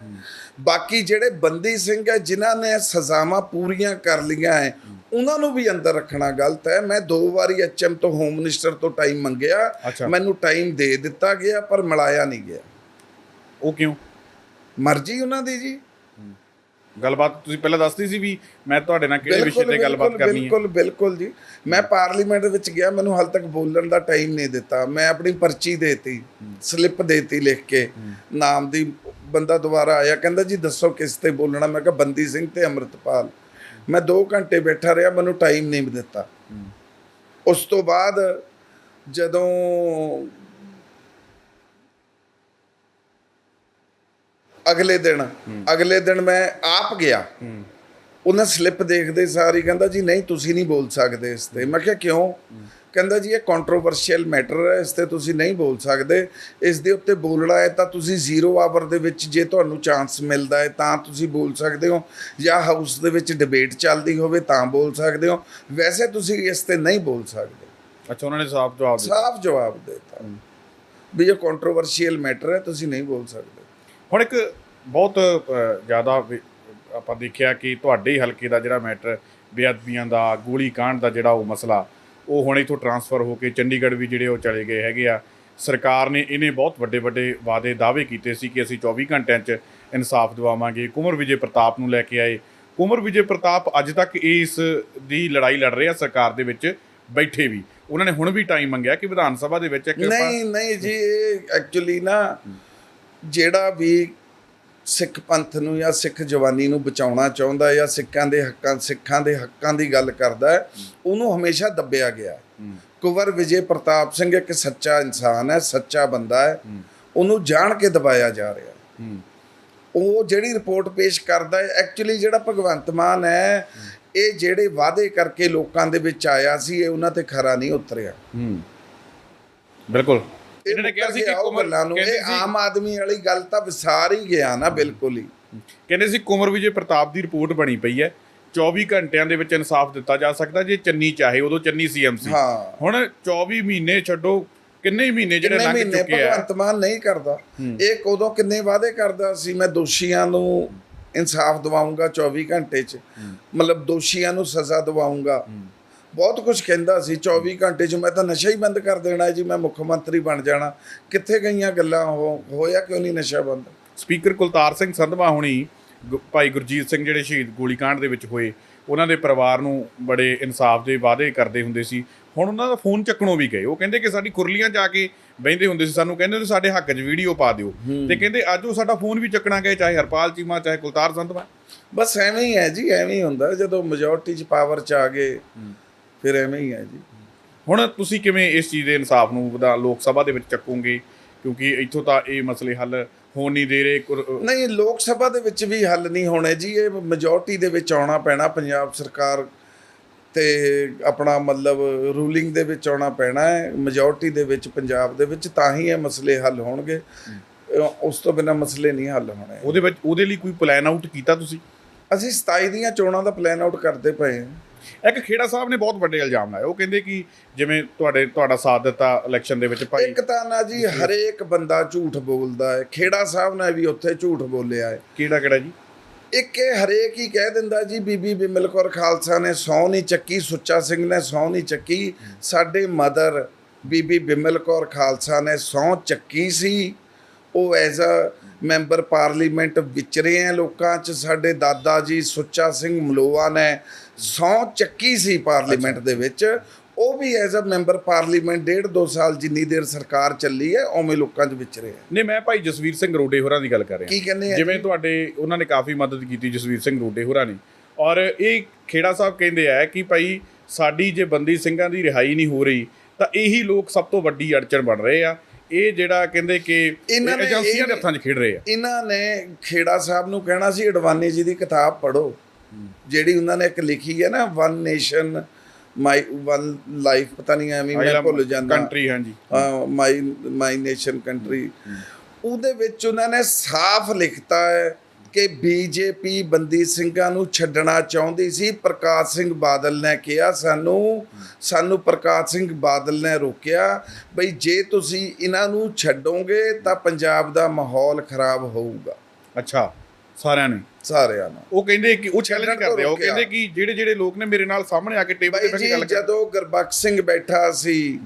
ਬਾਕੀ ਜਿਹੜੇ ਬੰਦੀ ਸਿੰਘ ਹੈ ਜਿਨ੍ਹਾਂ ਨੇ ਸਜ਼ਾਵਾਂ ਪੂਰੀਆਂ ਕਰ ਲਈਆਂ ਹੈ ਉਹਨਾਂ ਨੂੰ ਵੀ ਅੰਦਰ ਰੱਖਣਾ ਗਲਤ ਹੈ। ਮੈਂ ਦੋ ਵਾਰੀ ਐਚਐਮ ਤੋਂ ਹੋਮ ਮਿਨਿਸਟਰ ਤੋਂ ਟਾਈਮ ਮੰਗਿਆ। ਮੈਨੂੰ ਟਾਈਮ ਦੇ ਦਿੱਤਾ ਗਿਆ ਪਰ ਮਿਲਾਇਆ ਨਹੀਂ ਗਿਆ। ਉਹ ਕਿਉਂ? ਮਰਜ਼ੀ ਉਹਨਾਂ ਦੀ ਜੀ। ਗੱਲਬਾਤ ਤੁਸੀਂ ਪਹਿਲਾਂ ਦੱਸਦੀ ਸੀ ਵੀ ਮੈਂ ਤੁਹਾਡੇ ਨਾਲ ਕਿਹੜੇ ਵਿਸ਼ੇ ਤੇ ਗੱਲਬਾਤ ਕਰਨੀ ਹੈ? ਬਿਲਕੁਲ ਬਿਲਕੁਲ ਜੀ। ਮੈਂ ਪਾਰਲੀਮੈਂਟ ਵਿੱਚ ਗਿਆ ਮੈਨੂੰ ਹਾਲ ਤੱਕ ਬੋਲਣ ਦਾ ਟਾਈਮ ਨਹੀਂ ਦਿੱਤਾ। ਮੈਂ ਆਪਣੀ ਪਰਚੀ ਦੇਤੀ ਸਲਿੱਪ ਦੇਤੀ ਲਿਖ ਕੇ। ਨਾਮ ਦੀ ਬੰਦਾ ਦੁਬਾਰਾ ਆਇਆ ਕਹਿੰਦਾ ਜੀ ਦੱਸੋ ਕਿਸ ਤੇ ਬੋਲਣਾ? ਮੈਂ ਕਿਹਾ ਬੰਦੀ ਸਿੰਘ ਤੇ ਅੰਮ੍ਰਿਤਪਾਲ। ਮੈਂ 2 ਘੰਟੇ ਬੈਠਾ ਰਿਹਾ ਮੈਨੂੰ ਟਾਈਮ ਨਹੀਂ ਦਿੱਤਾ। ਉਸ ਤੋਂ ਬਾਅਦ ਜਦੋਂ ਅਗਲੇ ਦਿਨ ਅਗਲੇ ਦਿਨ ਮੈਂ ਆਪ ਗਿਆ। ਉਹਨਾਂ ਸਲਿੱਪ ਦੇਖਦੇ ਸਾਰ ਕਹਿੰਦਾ ਜੀ ਨਹੀਂ ਤੁਸੀਂ ਨਹੀਂ ਬੋਲ ਸਕਦੇ ਇਸ ਤੇ। ਮੈਂ ਕਿਹਾ ਕਿਉਂ? ਕਹਿੰਦਾ ਜੀ ਇਹ ਕੰਟਰੋਵਰਸ਼ੀਅਲ ਮੈਟਰ ਹੈ ਇਸ ਤੇ ਤੁਸੀਂ ਨਹੀਂ ਬੋਲ ਸਕਦੇ। ਇਸ ਦੇ ਉੱਤੇ ਬੋਲਣਾ ਹੈ ਤਾਂ ਤੁਸੀਂ ਜ਼ੀਰੋ ਆਵਰ ਦੇ ਵਿੱਚ ਜੇ ਤੁਹਾਨੂੰ ਚਾਂਸ ਮਿਲਦਾ ਹੈ ਤਾਂ ਤੁਸੀਂ ਬੋਲ ਸਕਦੇ ਹੋ। ਜਾਂ ਹਾਊਸ ਦੇ ਵਿੱਚ ਡਿਬੇਟ ਚੱਲਦੀ ਹੋਵੇ ਤਾਂ ਬੋਲ ਸਕਦੇ ਹੋ। ਵੈਸੇ ਤੁਸੀਂ ਇਸ ਤੇ ਨਹੀਂ ਬੋਲ ਸਕਦੇ। ਅੱਛਾ ਉਹਨਾਂ ਨੇ ਸਾਫ਼ ਜਵਾਬ ਦਿੱਤਾ। ਸਾਫ਼ ਜਵਾਬ ਦੇਤਾ। ਵੀ ਇਹ ਕੰਟਰੋਵਰਸ਼ੀਅਲ ਮੈਟਰ ਹੈ ਤੁਸੀਂ ਨਹੀਂ ਬੋਲ ਸਕਦੇ। ਹੁਣ ਇੱਕ ਬਹੁਤ ਜ਼ਿਆਦਾ ਆਪਾਂ ਦੇਖਿਆ ਕਿ ਤੁਹਾਡੇ ਹੀ ਹਲਕੇ ਦਾ ਜਿਹੜਾ ਮੈਟਰ ਬੇਅਦਬੀਆਂ ਦਾ ਗੋਲੀ ਕਾਂਡ ਦਾ ਜਿਹੜਾ ਉਹ ਮਸਲਾ ਉਹ ਹੁਣ ਇਥੋਂ ਟਰਾਂਸਫਰ ਹੋ ਕੇ ਚੰਡੀਗੜ੍ਹ ਵੀ ਜਿਹੜੇ ਉਹ ਚਲੇ ਗਏ ਹੈਗੇ ਆ। ਸਰਕਾਰ ਨੇ ਇਹਨੇ ਬਹੁਤ ਵੱਡੇ ਵੱਡੇ ਵਾਅਦੇ ਦਾਅਵੇ ਕੀਤੇ ਸੀ ਕਿ ਅਸੀਂ 24 ਘੰਟਿਆਂ 'ਚ ਇਨਸਾਫ ਦਿਵਾਵਾਂਗੇ। ਕੁਮਰ ਵਿਜੇ ਪ੍ਰਤਾਪ ਨੂੰ ਲੈ ਕੇ ਆਏ। ਕੁਮਰ ਵਿਜੇ ਪ੍ਰਤਾਪ ਅੱਜ ਤੱਕ ਇਸ ਦੀ ਲੜਾਈ ਲੜ ਰਹੇ ਆ ਸਰਕਾਰ ਦੇ ਵਿੱਚ ਬੈਠੇ ਵੀ। ਉਹਨਾਂ ਨੇ ਹੁਣ ਵੀ ਟਾਈਮ ਮੰਗਿਆ ਕਿ ਵਿਧਾਨ ਸਭਾ ਦੇ ਵਿੱਚ ਇੱਕ ਨਹੀਂ ਨਹੀਂ ਜੀ ਐਕਚੁਅਲੀ ਨਾ ਜਿਹੜਾ ਵੀ ਸਿੱਖ ਪੰਥ ਨੂੰ ਜਾਂ ਸਿੱਖ ਜਵਾਨੀ ਨੂੰ ਬਚਾਉਣਾ ਚਾਹੁੰਦਾ ਜਾਂ ਸਿੱਖਾਂ ਦੇ ਹੱਕਾਂ ਸਿੱਖਾਂ ਦੇ ਹੱਕਾਂ ਦੀ ਗੱਲ ਕਰਦਾ ਹੈ ਉਹਨੂੰ ਹਮੇਸ਼ਾ ਦੱਬਿਆ ਗਿਆ ਕੁਵਰ ਵਿਜੇ ਪ੍ਰਤਾਪ ਸਿੰਘ ਇੱਕ ਸੱਚਾ ਇਨਸਾਨ ਹੈ ਸੱਚਾ ਬੰਦਾ ਹੈ। ਉਹਨੂੰ ਜਾਣ ਕੇ ਦਬਾਇਆ ਜਾ ਰਿਹਾ ਉਹ ਜਿਹੜੀ ਰਿਪੋਰਟ ਪੇਸ਼ ਕਰਦਾ ਹੈ ਐਕਚੁਅਲੀ ਜਿਹੜਾ ਭਗਵੰਤ ਮਾਨ ਹੈ ਇਹ ਜਿਹੜੇ ਵਾਅਦੇ ਕਰਕੇ ਲੋਕਾਂ ਦੇ ਵਿੱਚ ਆਇਆ ਸੀ ਇਹ ਉਹਨਾਂ ਤੇ ਖਰਾ ਨਹੀਂ ਉਤਰਿਆ। ਬਿਲਕੁਲ। ਇਹਨਾਂ ਨੇ ਕਿਹਾ ਸੀ ਕਿ ਕੁਮਰ ਨੂੰ। ਇਹ ਆਮ ਆਦਮੀ ਵਾਲੀ ਗੱਲ ਤਾਂ ਵਿਸਾਰ ਹੀ ਗਿਆ ਨਾ ਬਿਲਕੁਲ ਹੀ। ਕਹਿੰਦੇ ਸੀ ਕੁਮਰ ਵਿਜੇ ਪ੍ਰਤਾਪ ਦੀ ਰਿਪੋਰਟ ਬਣੀ ਪਈ ਹੈ। 24 ਘੰਟਿਆਂ ਦੇ ਵਿੱਚ ਇਨਸਾਫ ਦਿੱਤਾ ਜਾ ਸਕਦਾ ਜੇ ਚੰਨੀ ਚਾਹੇ ਉਦੋਂ ਚੰਨੀ ਸੀਐਮ ਸੀ। ਹੁਣ 24 ਮਹੀਨੇ ਛੱਡੋ ਕਿੰਨੇ ਮਹੀਨੇ ਜਿਹੜੇ ਲੰਘ ਚੁੱਕੇ ਆ? ਭਗਵੰਤ ਮਾਨ ਨਹੀਂ ਕਰਦਾ। ਇਹ ਕਦੋਂ ਕਿੰਨੇ ਵਾਅਦੇ ਕਰਦਾ ਸੀ ਮੈਂ ਦੋਸ਼ੀਆਂ ਨੂੰ ਇਨਸਾਫ ਦਿਵਾਉਂਗਾ 24 ਘੰਟੇ 'ਚ। ਮਤਲਬ ਦੋਸ਼ੀਆਂ ਨੂੰ ਸਜ਼ਾ ਦਿਵਾਉਂਗਾ ਬਹੁਤ ਕੁਝ ਕਹਿੰਦਾ ਸੀ 24 ਘੰਟੇ 'ਚ ਮੈਂ ਤਾਂ ਨਸ਼ਾ ਹੀ ਬੰਦ ਕਰ ਦੇਣਾ ਹੈ ਜੀ ਮੈਂ ਮੁੱਖ ਮੰਤਰੀ ਬਣ ਜਾਣਾ। ਕਿੱਥੇ ਗਈਆਂ ਗੱਲਾਂ ਉਹ ਹੋਇਆ ਕਿਉਂ ਨਹੀਂ ਨਸ਼ਾ ਬੰਦ? ਸਪੀਕਰ ਕੁਲਤਾਰ ਸਿੰਘ ਸੰਧਵਾ ਹੁਣੀ ਭਾਈ ਗੁਰਜੀਤ ਸਿੰਘ ਜਿਹੜੇ ਸ਼ਹੀਦ ਗੋਲੀकांड ਦੇ ਵਿੱਚ ਹੋਏ ਉਹਨਾਂ ਦੇ ਪਰਿਵਾਰ ਨੂੰ ਬੜੇ ਇਨਸਾਫ ਦੇ ਵਾਅਦੇ ਕਰਦੇ ਹੁੰਦੇ ਸੀ। ਹੁਣ ਉਹਨਾਂ ਦਾ ਫੋਨ ਚੱਕਣੋਂ ਵੀ ਗਏ। ਉਹ ਕਹਿੰਦੇ ਕਿ ਸਾਡੀ ਕੁਰਲੀਆਂ ਜਾ ਕੇ ਬਹਿੰਦੇ ਹੁੰਦੇ ਸੀ। ਸਾਨੂੰ ਕਹਿੰਦੇ ਤੁਸੀਂ ਸਾਡੇ ਹੱਕ 'ਚ ਵੀਡੀਓ ਪਾ ਦਿਓ। ਤੇ ਕਹਿੰਦੇ ਅੱਜ ਉਹ ਸਾਡਾ ਫੋਨ ਵੀ ਚੱਕਣਾ ਗਏ ਚਾਹੇ ਹਰਪਾਲ ਚੀਮਾ ਚਾਹੇ ਕੁਲਤਾਰ ਸੰਧਵਾ। ਬਸ ਐਵੇਂ ਹੀ ਹੈ ਜੀ ਐਵੇਂ ਹੀ ਹੁੰਦਾ। ਜਦੋਂ ਮੈਜੋਰਟੀ 'ਚ ਪਾਵਰ 'ਚ ਆ ਗਏ ਫਿਰ ਐਵੇਂ ਹੀ ਹੈ ਜੀ। ਹੁਣ ਤੁਸੀਂ ਕਿਵੇਂ ਇਸ ਚੀਜ਼ ਦੇ ਇਨਸਾਫ ਨੂੰ ਵਿਧਾਨ ਲੋਕ ਸਭਾ ਦੇ ਵਿੱਚ ਚੱਕੋਗੇ? ਕਿਉਂਕਿ ਇੱਥੋਂ ਤਾਂ ਇਹ ਮਸਲੇ ਹੱਲ ਹੋਣ ਨਹੀਂ ਦੇ ਰਹੇ ਕੁਰ- ਨਹੀਂ ਲੋਕ ਸਭਾ ਦੇ ਵਿੱਚ ਵੀ ਹੱਲ ਨਹੀਂ ਹੋਣੇ ਜੀ। ਇਹ ਮੈਜੋਰਟੀ ਦੇ ਵਿੱਚ ਆਉਣਾ ਪੈਣਾ ਪੰਜਾਬ ਸਰਕਾਰ ਤੇ ਆਪਣਾ ਮਤਲਬ ਰੂਲਿੰਗ ਦੇ ਵਿੱਚ ਆਉਣਾ ਪੈਣਾ ਹੈ। ਮੈਜੋਰਟੀ ਦੇ ਵਿੱਚ ਪੰਜਾਬ ਦੇ ਵਿੱਚ ਤਾਂ ਹੀ ਇਹ ਮਸਲੇ ਹੱਲ ਹੋਣਗੇ। ਅਹ ਉਸ ਤੋਂ ਬਿਨਾ ਮਸਲੇ ਨਹੀਂ ਹੱਲ ਹੋਣੇ। ਉਹਦੇ ਵਿੱਚ ਉਹਦੇ ਲਈ ਕੋਈ ਪਲਾਨ ਆਊਟ ਕੀਤਾ ਤੁਸੀਂ? ਅਸੀਂ 27 ਦੀਆਂ ਚੋਣਾਂ ਦਾ ਪਲਾਨ ਆਊਟ ਕਰਦੇ ਪਏ ਹਾਂ। ਇੱਕ ਖੇੜਾ ਸਾਹਿਬ ਨੇ ਬਹੁਤ ਵੱਡੇ ਇਲਜ਼ਾਮ ਲਾਏ। ਉਹ ਕਹਿੰਦੇ ਕਿ ਜਿਵੇਂ ਤੁਹਾਡੇ ਤੁਹਾਡਾ ਸਾਥ ਦਿੱਤਾ ਇਲੈਕਸ਼ਨ ਦੇ ਵਿੱਚ ਭਾਈ। ਇੱਕ ਤਾਂ ਨਾ ਜੀ ਹਰੇਕ ਬੰਦਾ ਝੂਠ ਬੋਲਦਾ ਹੈ। ਖੇੜਾ ਸਾਹਿਬ ਨੇ ਵੀ ਉੱਥੇ ਝੂਠ ਬੋਲਿਆ ਹੈ। ਕਿਹੜਾ ਕਿਹੜਾ ਜੀ? ਇੱਕ ਇਹ ਹਰੇਕ ਹੀ ਕਹਿ ਦਿੰਦਾ ਜੀ ਬੀਬੀ ਬਿਮਲ ਕੌਰ ਖਾਲਸਾ ਨੇ ਸਹੁੰ ਨਹੀਂ ਚੱਕੀ ਸੁੱਚਾ ਸਿੰਘ ਨੇ ਸਹੁੰ ਨਹੀਂ ਚੱਕੀ। ਸਾਡੇ ਮਦਰ ਬੀਬੀ ਬਿਮਲ ਕੌਰ ਖਾਲਸਾ ਨੇ ਸਹੁੰ ਚੱਕੀ ਸੀ। ਉਹ ਐਜ਼ ਅ ਮੈਂਬਰ ਪਾਰਲੀਮੈਂਟ ਵਿਚਰੇ ਆ ਲੋਕਾਂ 'ਚ। ਸਾਡੇ ਦਾਦਾ ਜੀ ਸੁੱਚਾ ਸਿੰਘ ਮਲੋਆ ਨੇ ਸਹੁੰ ਚੱਕੀ ਸੀ ਪਾਰਲੀਮੈਂਟ ਦੇ ਵਿੱਚ। ਉਹ ਵੀ ਐਜ਼ ਅ ਮੈਂਬਰ ਪਾਰਲੀਮੈਂਟ ਡੇਢ ਦੋ ਸਾਲ ਜਿੰਨੀ ਦੇਰ ਸਰਕਾਰ ਚੱਲੀ ਹੈ ਉਵੇਂ ਲੋਕਾਂ 'ਚ ਵਿਚਰੇ ਆ ਨਹੀਂ ਮੈਂ ਭਾਈ ਜਸਵੀਰ ਸਿੰਘ ਰੋਡੇ ਹੋਰਾਂ ਦੀ ਗੱਲ ਕਰ ਰਿਹਾ। ਕੀ ਕਹਿੰਦੇ ਆ ਜਿਵੇਂ ਤੁਹਾਡੇ ਉਹਨਾਂ ਨੇ ਕਾਫੀ ਮਦਦ ਕੀਤੀ ਜਸਵੀਰ ਸਿੰਘ ਰੋਡੇ ਹੋਰਾਂ ਨੇ। ਔਰ ਇਹ ਖੇੜਾ ਸਾਹਿਬ ਕਹਿੰਦੇ ਆ ਕਿ ਭਾਈ ਸਾਡੀ ਜੇ ਬੰਦੀ ਸਿੰਘਾਂ ਦੀ ਰਿਹਾਈ ਨਹੀਂ ਹੋ ਰਹੀ ਤਾਂ ਇਹੀ ਲੋਕ ਸਭ ਤੋਂ ਵੱਡੀ ਅੜਚਣ ਬਣ ਰਹੇ ਆ। ਇਹ ਜਿਹੜਾ ਕਹਿੰਦੇ ਕਿ ਇਹਨਾਂ ਏਜੰਸੀਆਂ ਦੇ ਹੱਥਾਂ 'ਚ ਖੇਡ ਰਹੇ ਆ। ਇਹਨਾਂ ਨੇ ਖੇੜਾ ਸਾਹਿਬ ਨੂੰ ਕਹਿਣਾ ਸੀ ਅਡਵਾਨੀ ਜੀ ਦੀ ਕਿਤਾਬ ਪੜੋ ਜਿਹੜੀ ਉਹਨਾਂ ਨੇ ਇੱਕ ਲਿਖੀ ਹੈ ਨਾ one nation my one life ਪਤਾ ਨਹੀਂ ਐਵੇਂ ਮੈਂ ਭੁੱਲ ਜਾਂਦਾ। ਕੰਟਰੀ ਹਾਂਜੀ। ਮਾਈ ਮਾਈ ਨੇਸ਼ਨ ਕੰਟਰੀ ਉਹਦੇ ਵਿੱਚ ਉਹਨਾਂ ਨੇ ਸਾਫ਼ ਲਿਖਤਾ ਹੈ ਕਿ ਬੀਜੇਪੀ ਬੰਦੀ ਸਿੰਘਾਂ ਨੂੰ ਛੱਡਣਾ ਚਾਹੁੰਦੀ ਸੀ। ਪ੍ਰਕਾਸ਼ ਸਿੰਘ ਬਾਦਲ ਨੇ ਕਿਹਾ ਸਾਨੂੰ ਸਾਨੂੰ ਪ੍ਰਕਾਸ਼ ਸਿੰਘ ਬਾਦਲ ਨੇ ਰੋਕਿਆ ਬਈ ਜੇ ਤੁਸੀਂ ਇਹਨਾਂ ਨੂੰ ਛੱਡੋਗੇ ਤਾਂ ਪੰਜਾਬ ਦਾ ਮਾਹੌਲ ਖਰਾਬ ਹੋਊਗਾ। ਅੱਛਾ। ਸਾਰਿਆਂ ਨੇ। ਸਾਰਿਆਂ ਨੂੰ। ਉਹ ਕਹਿੰਦੇ ਕਿ ਉਹ ਚੈਲੰਜ ਕਰਦੇ ਆ ਉਹ। ਕਹਿੰਦੇ ਕਿ ਜਿਹੜੇ ਜਿਹੜੇ ਲੋਕ ਨੇ ਮੇਰੇ ਨਾਲ ਸਾਹਮਣੇ ਆ ਕੇ ਟੇਬਲ ਤੇ ਬੈਠ ਕੇ ਗੱਲ ਕਰ ਜਦੋਂ ਗੁਰਬਖਸ਼ ਸਿੰਘ ਬੈਠਾ ਸੀ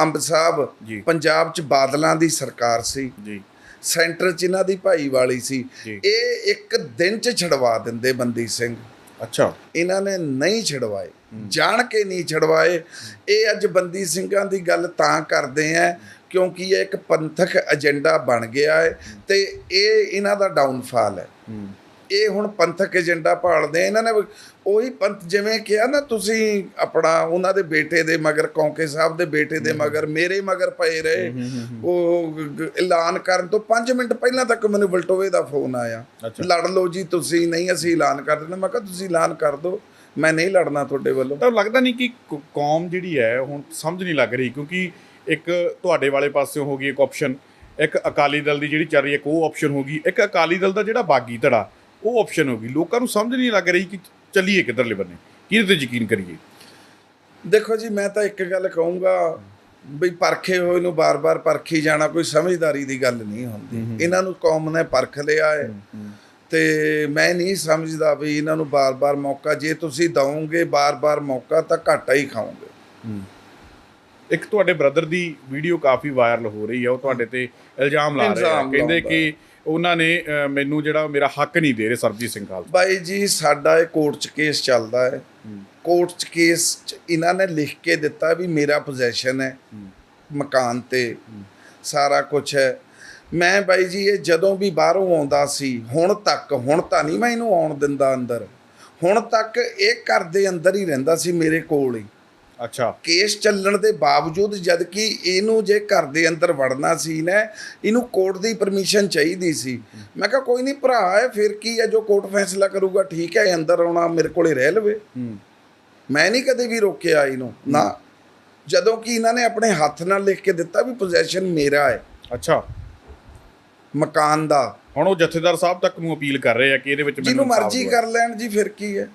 ਅੰਬ ਸਾਹਿਬ। ਪੰਜਾਬ 'ਚ ਬਾਦਲਾਂ ਦੀ ਸਰਕਾਰ ਸੀ। ਜੀ। ਸੈਂਟਰ 'ਚ ਇਹਨਾਂ ਦੀ ਭਾਈ ਵਾਲੀ ਸੀ। ਇਹ ਇੱਕ ਦਿਨ 'ਚ ਛਡਵਾ ਦਿੰਦੇ ਬੰਦੀ ਸਿੰਘ। ਅੱਛਾ। ਇਹਨਾਂ ਨੇ ਨਹੀਂ ਛਡਵਾਏ। ਜਾਣ ਕੇ ਨਹੀਂ ਛਡਵਾਏ। ਇਹ ਅੱਜ ਬੰਦੀ ਸਿੰਘਾਂ ਦੀ ਗੱਲ ਤਾਂ ਕਰਦੇ ਆ ਕਿਉਂਕਿ ਇਹ ਇੱਕ ਪੰਥਕ ਏਜੰਡਾ ਬਣ ਗਿਆ ਹੈ ਤੇ ਇਹ ਇਹਨਾਂ ਦਾ ਡਾਊਨਫਾਲ ਹੈ। ਇਹ ਹੁਣ ਪੰਥਕ ਏਜੰਡਾ ਭਾਲਦੇ। ਇਹਨਾਂ ਨੇ ਉਹੀ ਪੰਥ ਜਿਵੇਂ ਕਿਹਾ ਨਾ ਤੁਸੀਂ ਆਪਣਾ ਉਹਨਾਂ ਦੇ ਬੇਟੇ ਦੇ ਮਗਰ ਕੌਂਕੇ ਸਾਹਿਬ ਦੇ ਬੇਟੇ ਦੇ ਮਗਰ ਮੇਰੇ ਮਗਰ ਪਏ ਰਹੇ। ਉਹ ਐਲਾਨ ਕਰਨ ਤੋਂ 5 ਮਿੰਟ ਪਹਿਲਾਂ ਤੱਕ ਮੈਨੂੰ ਵਲਟੋਵੇ ਦਾ ਫੋਨ ਆਇਆ। ਲੜ ਲਓ ਜੀ ਤੁਸੀਂ ਨਹੀਂ ਅਸੀਂ ਐਲਾਨ ਕਰ ਦਿੰਦੇ। ਮੈਂ ਕਿਹਾ ਤੁਸੀਂ ਐਲਾਨ ਕਰ ਦਿਓ। ਮੈਂ ਨਹੀਂ ਲੜਨਾ ਤੁਹਾਡੇ ਵੱਲੋਂ। ਤਾਂ ਲੱਗਦਾ ਨਹੀਂ ਕ- ਕੌਮ ਜਿਹੜੀ ਹੈ ਹੁਣ ਸਮਝ ਨਹੀਂ ਲੱਗ ਰਹੀ ਕਿਉਂਕਿ ਇੱਕ ਤੁਹਾਡੇ ਵਾਲੇ ਪਾਸਿਓਂ ਹੋ ਗਈ ਇੱਕ ਆਪਸ਼ਨ ਇੱਕ ਅਕਾਲੀ ਦਲ ਦੀ ਜਿਹੜੀ ਚੱਲ ਰਹੀ ਹੈ ਉਹ ਆਪਸ਼ਨ ਹੋ ਗਈ ਇੱਕ ਅਕਾਲੀ ਦਲ ਦਾ ਜਿਹੜਾ ਬਾਗੀ ਧੜਾ ਉਹ ਆਪਸ਼ਨ ਹੋ ਗਈ। ਲੋਕਾਂ ਨੂੰ ਸਮਝ ਨਹੀਂ ਲੱਗ ਰਹੀ ਕਿ ਚੱਲੀਏ ਕਿੱਧਰਲੇ ਬੰਨੇ। ਕਿਹਦੇ ਤੇ ਯਕੀਨ ਕਰੀਏ? ਦੇਖੋ ਜੀ ਮੈਂ ਤਾਂ ਇੱਕ ਗੱਲ ਕਹੂੰਗਾ ਬਈ ਪਰਖੇ ਹੋਏ ਨੂੰ ਬਾਰ-ਬਾਰ ਪਰਖੀ ਜਾਣਾ ਕੋਈ ਸਮਝਦਾਰੀ ਦੀ ਗੱਲ ਨਹੀਂ ਹੁੰਦੀ। ਇਹਨਾਂ ਨੂੰ ਕੌਮ ਨੇ ਪਰਖ ਲਿਆ ਹੈ। ਤੇ ਮੈਂ ਨਹੀਂ ਸਮਝਦਾ ਵੀ ਇਹਨਾਂ ਨੂੰ ਬਾਰ-ਬਾਰ ਮੌਕਾ ਜੇ ਤੁਸੀਂ ਦਵੋਗੇ ਬਾਰ-ਬਾਰ ਮੌਕਾ ਤਾਂ ਘਾਟਾ ਹੀ ਖਾਓਗੇ। ਇੱਕ ਤੁਹਾਡੇ ਬ੍ਰਦਰ ਦੀ ਵੀਡੀਓ ਕਾਫੀ ਵਾਇਰਲ ਹੋ ਰਹੀ ਹੈ ਉਹ ਤੁਹਾਡੇ ਤੇ ਇਲਜ਼ਾਮ ਲਾ ਰਹੇ ਆ। ਕਹਿੰਦੇ ਕਿ ਉਹਨਾਂ ਨੇ ਮੈਨੂੰ ਜਿਹੜਾ ਮੇਰਾ ਹੱਕ ਨਹੀਂ ਦੇ ਰਹੇ ਸਰਬਜੀਤ ਸਿੰਘ ਖਾਲਸਾ। ਬਾਈ ਜੀ ਸਾਡਾ ਇਹ ਕੋਰਟ 'ਚ ਕੇਸ ਚੱਲਦਾ ਹੈ। ਕੋਰਟ 'ਚ ਕੇਸ 'ਚ ਇਹਨਾਂ ਨੇ ਲਿਖ ਕੇ ਦਿੱਤਾ ਵੀ ਮੇਰਾ ਪੋਜੈਸ਼ਨ ਹੈ ਮਕਾਨ ਤੇ। ਸਾਰਾ ਕੁਝ ਹੈ। ਮੈਂ ਬਾਈ ਜੀ ਇਹ ਜਦੋਂ ਵੀ ਬਾਹਰੋਂ ਆਉਂਦਾ ਸੀ ਹੁਣ ਤੱਕ ਹੁਣ ਤਾਂ ਨਹੀਂ ਮੈਂ ਇਹਨੂੰ ਆਉਣ ਦਿੰਦਾ ਅੰਦਰ। ਹੁਣ ਤੱਕ ਇਹ ਘਰ ਦੇ ਅੰਦਰ ਹੀ ਰਹਿੰਦਾ ਸੀ ਮੇਰੇ ਕੋਲ ਹੀ। ਅੱਛਾ। ਕੇਸ ਚੱਲਣ ਦੇ ਬਾਵਜੂਦ ਜਦ ਕਿ ਇਹਨੂੰ ਜੇ ਘਰ ਦੇ ਅੰਦਰ ਵੜਨਾ ਸੀ ਨਾ ਇਹਨੂੰ ਕੋਰਟ ਦੀ ਪਰਮਿਸ਼ਨ ਚਾਹੀਦੀ ਸੀ। ਮੈਂ ਕਿਹਾ ਕੋਈ ਨਹੀਂ ਭਰਾ ਹੈ ਫਿਰ ਕੀ ਹੈ ਜੋ ਕੋਰਟ ਫੈਸਲਾ ਕਰੂਗਾ ਠੀਕ ਹੈ ਇਹ ਅੰਦਰ ਆਉਣਾ ਮੇਰੇ ਕੋਲੇ ਰਹਿ ਲਵੇ। ਮੈਂ ਨਹੀਂ ਕਦੇ ਵੀ ਰੋਕਿਆ ਇਹਨੂੰ ਨਾ। ਜਦੋਂ ਕਿ ਇਹਨਾਂ ਨੇ ਆਪਣੇ ਹੱਥ ਨਾਲ ਲਿਖ ਕੇ ਦਿੱਤਾ ਵੀ ਪੋਜੈਸ਼ਨ ਮੇਰਾ ਹੈ। ਅੱਛਾ। ਮਕਾਨ ਦਾ। ਹੁਣ ਉਹ ਜਥੇਦਾਰ ਸਾਹਿਬ ਤੱਕ ਨੂੰ ਅਪੀਲ ਕਰ ਰਹੇ ਆ ਕਿ ਇਹਦੇ ਵਿੱਚ ਜਿਹਨੂੰ ਇਨਸਾਫ਼ ਮਰਜ਼ੀ। ਕਰ ਲੈਣ ਜੀ ਫਿਰ ਕੀ ਹੈ?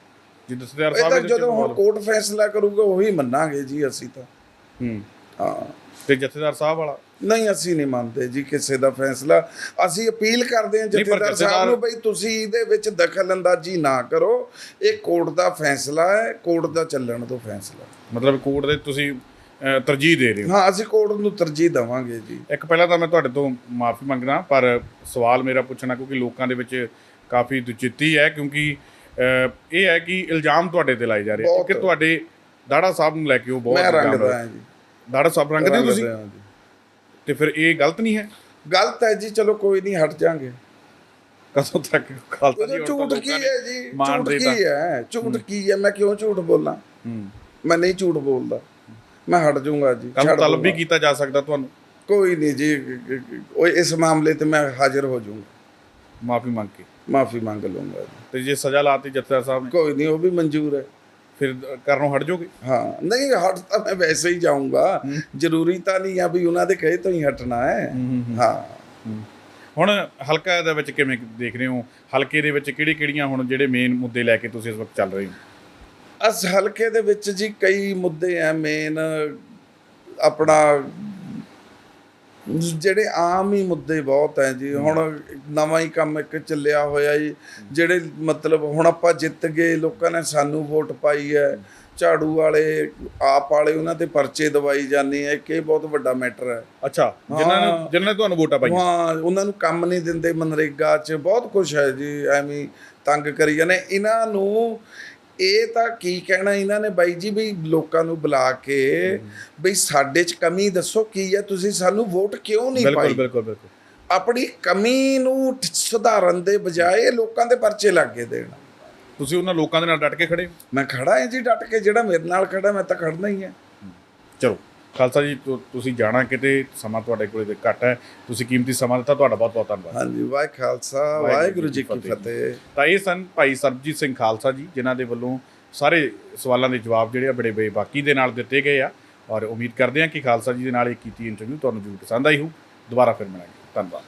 ਜੀ ਇਹ ਤਾਂ ਜਦੋਂ ਹੁਣ ਕੋਰਟ ਫੈਸਲਾ ਕਰੂਗਾ ਉਹੀ ਮੰਨਾਂਗੇ ਜੀ ਅਸੀਂ ਤਾਂ। ਹੂੰ। ਹਾਂ। ਤੇ ਜਥੇਦਾਰ ਸਾਹਿਬ ਵਾਲਾ? ਨਹੀਂ ਅਸੀਂ ਨਹੀਂ ਮੰਨਦੇ ਜੀ ਕਿਸੇ ਦਾ ਫੈਸਲਾ। ਅਸੀਂ ਅਪੀਲ ਕਰਦੇ ਹਾਂ ਪਰ ਜਥੇਦਾਰ ਸਾਹਿਬ ਜਥੇਦਾਰ- ਨੂੰ ਬਈ ਤੁਸੀਂ ਇਹਦੇ ਵਿੱਚ ਦਖਲ ਅੰਦਾਜ਼ੀ ਨਾ ਕਰੋ। ਇਹ ਕੋਰਟ ਦਾ ਫੈਸਲਾ ਹੈ ਕੋਰਟ ਦਾ ਚੱਲਣ ਤੋਂ ਫੈਸਲਾ। ਮਤਲਬ ਕੋਰਟ ਦੇ ਤੁਸੀਂ ਤਰਜੀਹ ਦੇ ਰਹੇ ਹੋ? ਹਾਂ ਅਸੀਂ ਕੋਰਟ ਨੂੰ ਤਰਜੀਹ ਦੇਵਾਂਗੇ ਜੀ। ਇੱਕ ਪਹਿਲਾਂ ਤਾਂ ਮੈਂ ਤੁਹਾਡੇ ਤੋਂ ਮਾਫੀ ਮੰਗਦਾ ਪਰ ਸਵਾਲ ਮੇਰਾ ਪੁੱਛਣਾ ਕਿਉਂਕਿ ਲੋਕਾਂ ਦੇ ਵਿੱਚ ਕਾਫੀ ਦੁਚਿੱਤੀ ਹੈ ਕਿਉਂਕਿ ਇਹ ਹੈ ਕਿ ਇਲਜ਼ਾਮ ਤੁਹਾਡੇ ਤੇ ਲਾਏ ਜਾ ਰਹੇ ਆ। ਕਿ ਤੁਹਾਡੇ ਦਾੜਾ ਸਾਹਿਬ ਨੂੰ ਲੈ ਕੇ ਉਹ ਬਹੁਤ ਮੈਂ ਰੰਗਦਾ। ਹਾਂ। ਜੀ। ਦਾੜਾ ਸਾਹਿਬ ਰੰਗਦੇ ਹੋ ਤੁਸੀਂ। ਤੇ ਫਿਰ ਇਹ ਗਲਤ ਨਹੀਂ ਹੈ? ਗਲਤ ਹੈ ਜੀ ਚਲੋ ਕੋਈ ਨਹੀਂ ਹਟ ਜਾਾਂਗੇ। ਕਦੋਂ ਤੱਕ ਖਾਲਸਾ ਜੀ ਝੂਠ ਕੀ ਹੈ ਜੀ? ਝੂਠ। ਕੀ ਹੈ? ਝੂਠ ਕੀ ਹੈ? ਮੈਂ ਕਿਉਂ ਝੂਠ ਬੋਲਾਂ? ਮੈਂ ਨਹੀਂ ਝੂਠ ਬੋਲਦਾ। ਮੈਂ ਹਟ ਜਾਊਂਗਾ ਜੀ ਕੱਲ ਤਲਬ ਵੀ। ਕੀਤਾ ਜਾ ਸਕਦਾ ਤੁਹਾਨੂੰ? ਕੋਈ ਨਹੀਂ ਜੀ ਉਹ ਇਸ ਮਾਮਲੇ ਤੇ ਮੈਂ ਹਾਜ਼ਰ ਹੋ ਜਾਊਂਗਾ। ਮਾਫੀ ਮੰਗ ਕੇ। ਮਾਫੀ ਮੰਗ ਲਵਾਂਗਾ। ਤੇ ਜੇ ਸਜ਼ਾ ਲਾਤੀ ਜਥੇਦਾਰ ਸਾਹਿਬ ਨੇ? ਕੋਈ ਨਹੀਂ ਉਹ ਵੀ ਮਨਜ਼ੂਰ ਹੈ। ਫਿਰ ਕਰਨੋਂ ਹਟ ਜਾਓਗੇ? ਹਾਂ ਨਹੀਂ ਹਟ ਤਾਂ ਮੈਂ ਵੈਸੇ ਹੀ ਜਾਊਂਗਾ। ਜ਼ਰੂਰੀ ਤਾਂ ਨਹੀਂ ਆ ਵੀ ਉਹਨਾਂ ਦੇ ਕਹੇ ਤੋਂ ਹੀ ਹਟਣਾ ਹੈ। ਹਾਂ ਹੁਣ ਹਲਕਾ ਦੇ ਵਿੱਚ ਕਿਵੇਂ ਦੇਖ ਰਹੇ ਹੋ? ਹਲਕੇ ਦੇ ਵਿੱਚ ਕਿਹੜੀ ਕਿਹੜੀਆਂ ਹੁਣ ਜਿਹੜੇ ਮੇਨ ਮੁੱਦੇ ਲੈ ਕੇ ਤੁਸੀਂ ਇਸ ਵਕਤ ਚੱਲ ਰਹੇ ਹੋ? ਅਸ ਹਲਕੇ ਦੇ ਵਿੱਚ ਜੀ ਕਈ ਮੁੱਦੇ ਆ ਮੇਨ ਆਪਣਾ ਜਿਹੜੇ ਆਮ ਹੀ ਮੁੱਦੇ ਬਹੁਤ ਹੈ ਜੀ। ਹੁਣ ਨਵਾਂ ਹੀ ਕੰਮ ਇੱਕ ਚੱਲਿਆ ਹੋਇਆ ਜੀ। ਜਿਹੜੇ ਮਤਲਬ ਹੁਣ ਆਪਾਂ ਜਿੱਤ ਗਏ ਲੋਕਾਂ ਨੇ ਸਾਨੂੰ ਵੋਟ ਪਾਈ ਹੈ। ਝਾੜੂ ਵਾਲੇ ਆਪ ਵਾਲੇ ਉਹਨਾਂ ਤੇ ਪਰਚੇ ਦਵਾਈ ਜਾਂਦੇ ਆ। ਕਿ ਇਹ ਬਹੁਤ ਵੱਡਾ ਮੈਟਰ ਹੈ। ਅੱਛਾ ਜਿਨ੍ਹਾਂ ਨੇ ਹਾਂ। ਜਿਨ੍ਹਾਂ ਨੇ ਤੁਹਾਨੂੰ ਵੋਟਾਂ ਪਾਈਆਂ? ਹਾਂ ਉਹਨਾਂ ਨੂੰ ਕੰਮ ਨਹੀਂ ਦਿੰਦੇ ਮਨਰੇਗਾ 'ਚ। ਬਹੁਤ ਕੁਝ ਹੈ ਜੀ ਐਵੇਂ ਹੀ ਤੰਗ ਕਰੀ ਜਾਂਦੇ। ਇਹਨਾਂ ਨੂੰ ਇਹ ਤਾਂ ਕੀ ਕਹਿਣਾ ਇਹਨਾਂ ਨੇ ਬਾਈ ਜੀ ਵੀ ਲੋਕਾਂ ਨੂੰ ਬੁਲਾ ਕੇ ਬਈ ਸਾਡੇ 'ਚ ਕਮੀ ਦੱਸੋ ਕੀ ਹੈ ਤੁਸੀਂ ਸਾਨੂੰ ਵੋਟ ਕਿਉਂ ਨਹੀਂ ਪਾਈ? ਬਿਲਕੁਲ ਬਿਲਕੁਲ। ਆਪਣੀ ਕਮੀ ਨੂੰ ਸੁਧਾਰਨ ਦੇ ਬਜਾਏ ਲੋਕਾਂ ਦੇ ਪਰਚੇ ਲੱਗ ਕੇ ਦੇਣ। ਤੁਸੀਂ ਉਹਨਾਂ ਲੋਕਾਂ ਦੇ ਨਾਲ ਡਟ ਕੇ ਖੜੇ ਹੋ? ਮੈਂ ਖੜਾ ਹਾਂ ਜੀ ਡਟ ਕੇ ਜਿਹੜਾ ਮੇਰੇ ਨਾਲ ਖੜਾ ਮੈਂ ਤਾਂ ਖੜਨਾ ਹੀ। ਹੈ। ਚਲੋ। ਖਾਲਸਾ ਜੀ ਤੁ- ਤੁਸੀਂ ਜਾਣਾ ਕਿਤੇ ਸਮਾਂ ਤੁਹਾਡੇ ਕੋਲੇ ਤੇ ਘੱਟ ਹੈ। ਤੁਸੀਂ ਕੀਮਤੀ ਸਮਾਂ ਦਿੱਤਾ ਤੁਹਾਡਾ ਬਹੁਤ ਬਹੁਤ ਧੰਨਵਾਦ। ਹਾਂਜੀ ਵਾਹਿ ਖਾਲਸਾ ਵਾਹਿਗੁਰੂ ਜੀ ਕੀ ਫਤਿਹ ਤਾਂ ਇਹ ਸਨ ਭਾਈ ਸਰਬਜੀਤ ਸਿੰਘ ਖਾਲਸਾ ਜੀ ਜਿਨ੍ਹਾਂ ਦੇ ਵੱਲੋਂ ਸਾਰੇ ਸਵਾਲਾਂ ਦੇ ਜਵਾਬ ਜਿਹੜੇ ਆ ਬੜੇ ਬੇਬਾਕੀ ਦੇ ਨਾਲ ਦਿੱਤੇ ਗਏ ਆ। ਔਰ ਉਮੀਦ ਕਰਦੇ ਹਾਂ ਕਿ ਖਾਲਸਾ ਜੀ ਦੇ ਨਾਲ ਇਹ ਕੀਤੀ ਇੰਟਰਵਿਊ ਤੁਹਾਨੂੰ ਜ਼ਰੂਰ ਪਸੰਦ ਆਈ ਹੋ ਦੁਬਾਰਾ ਫਿਰ ਮਿਲਾਂਗੇ। ਧੰਨਵਾਦ।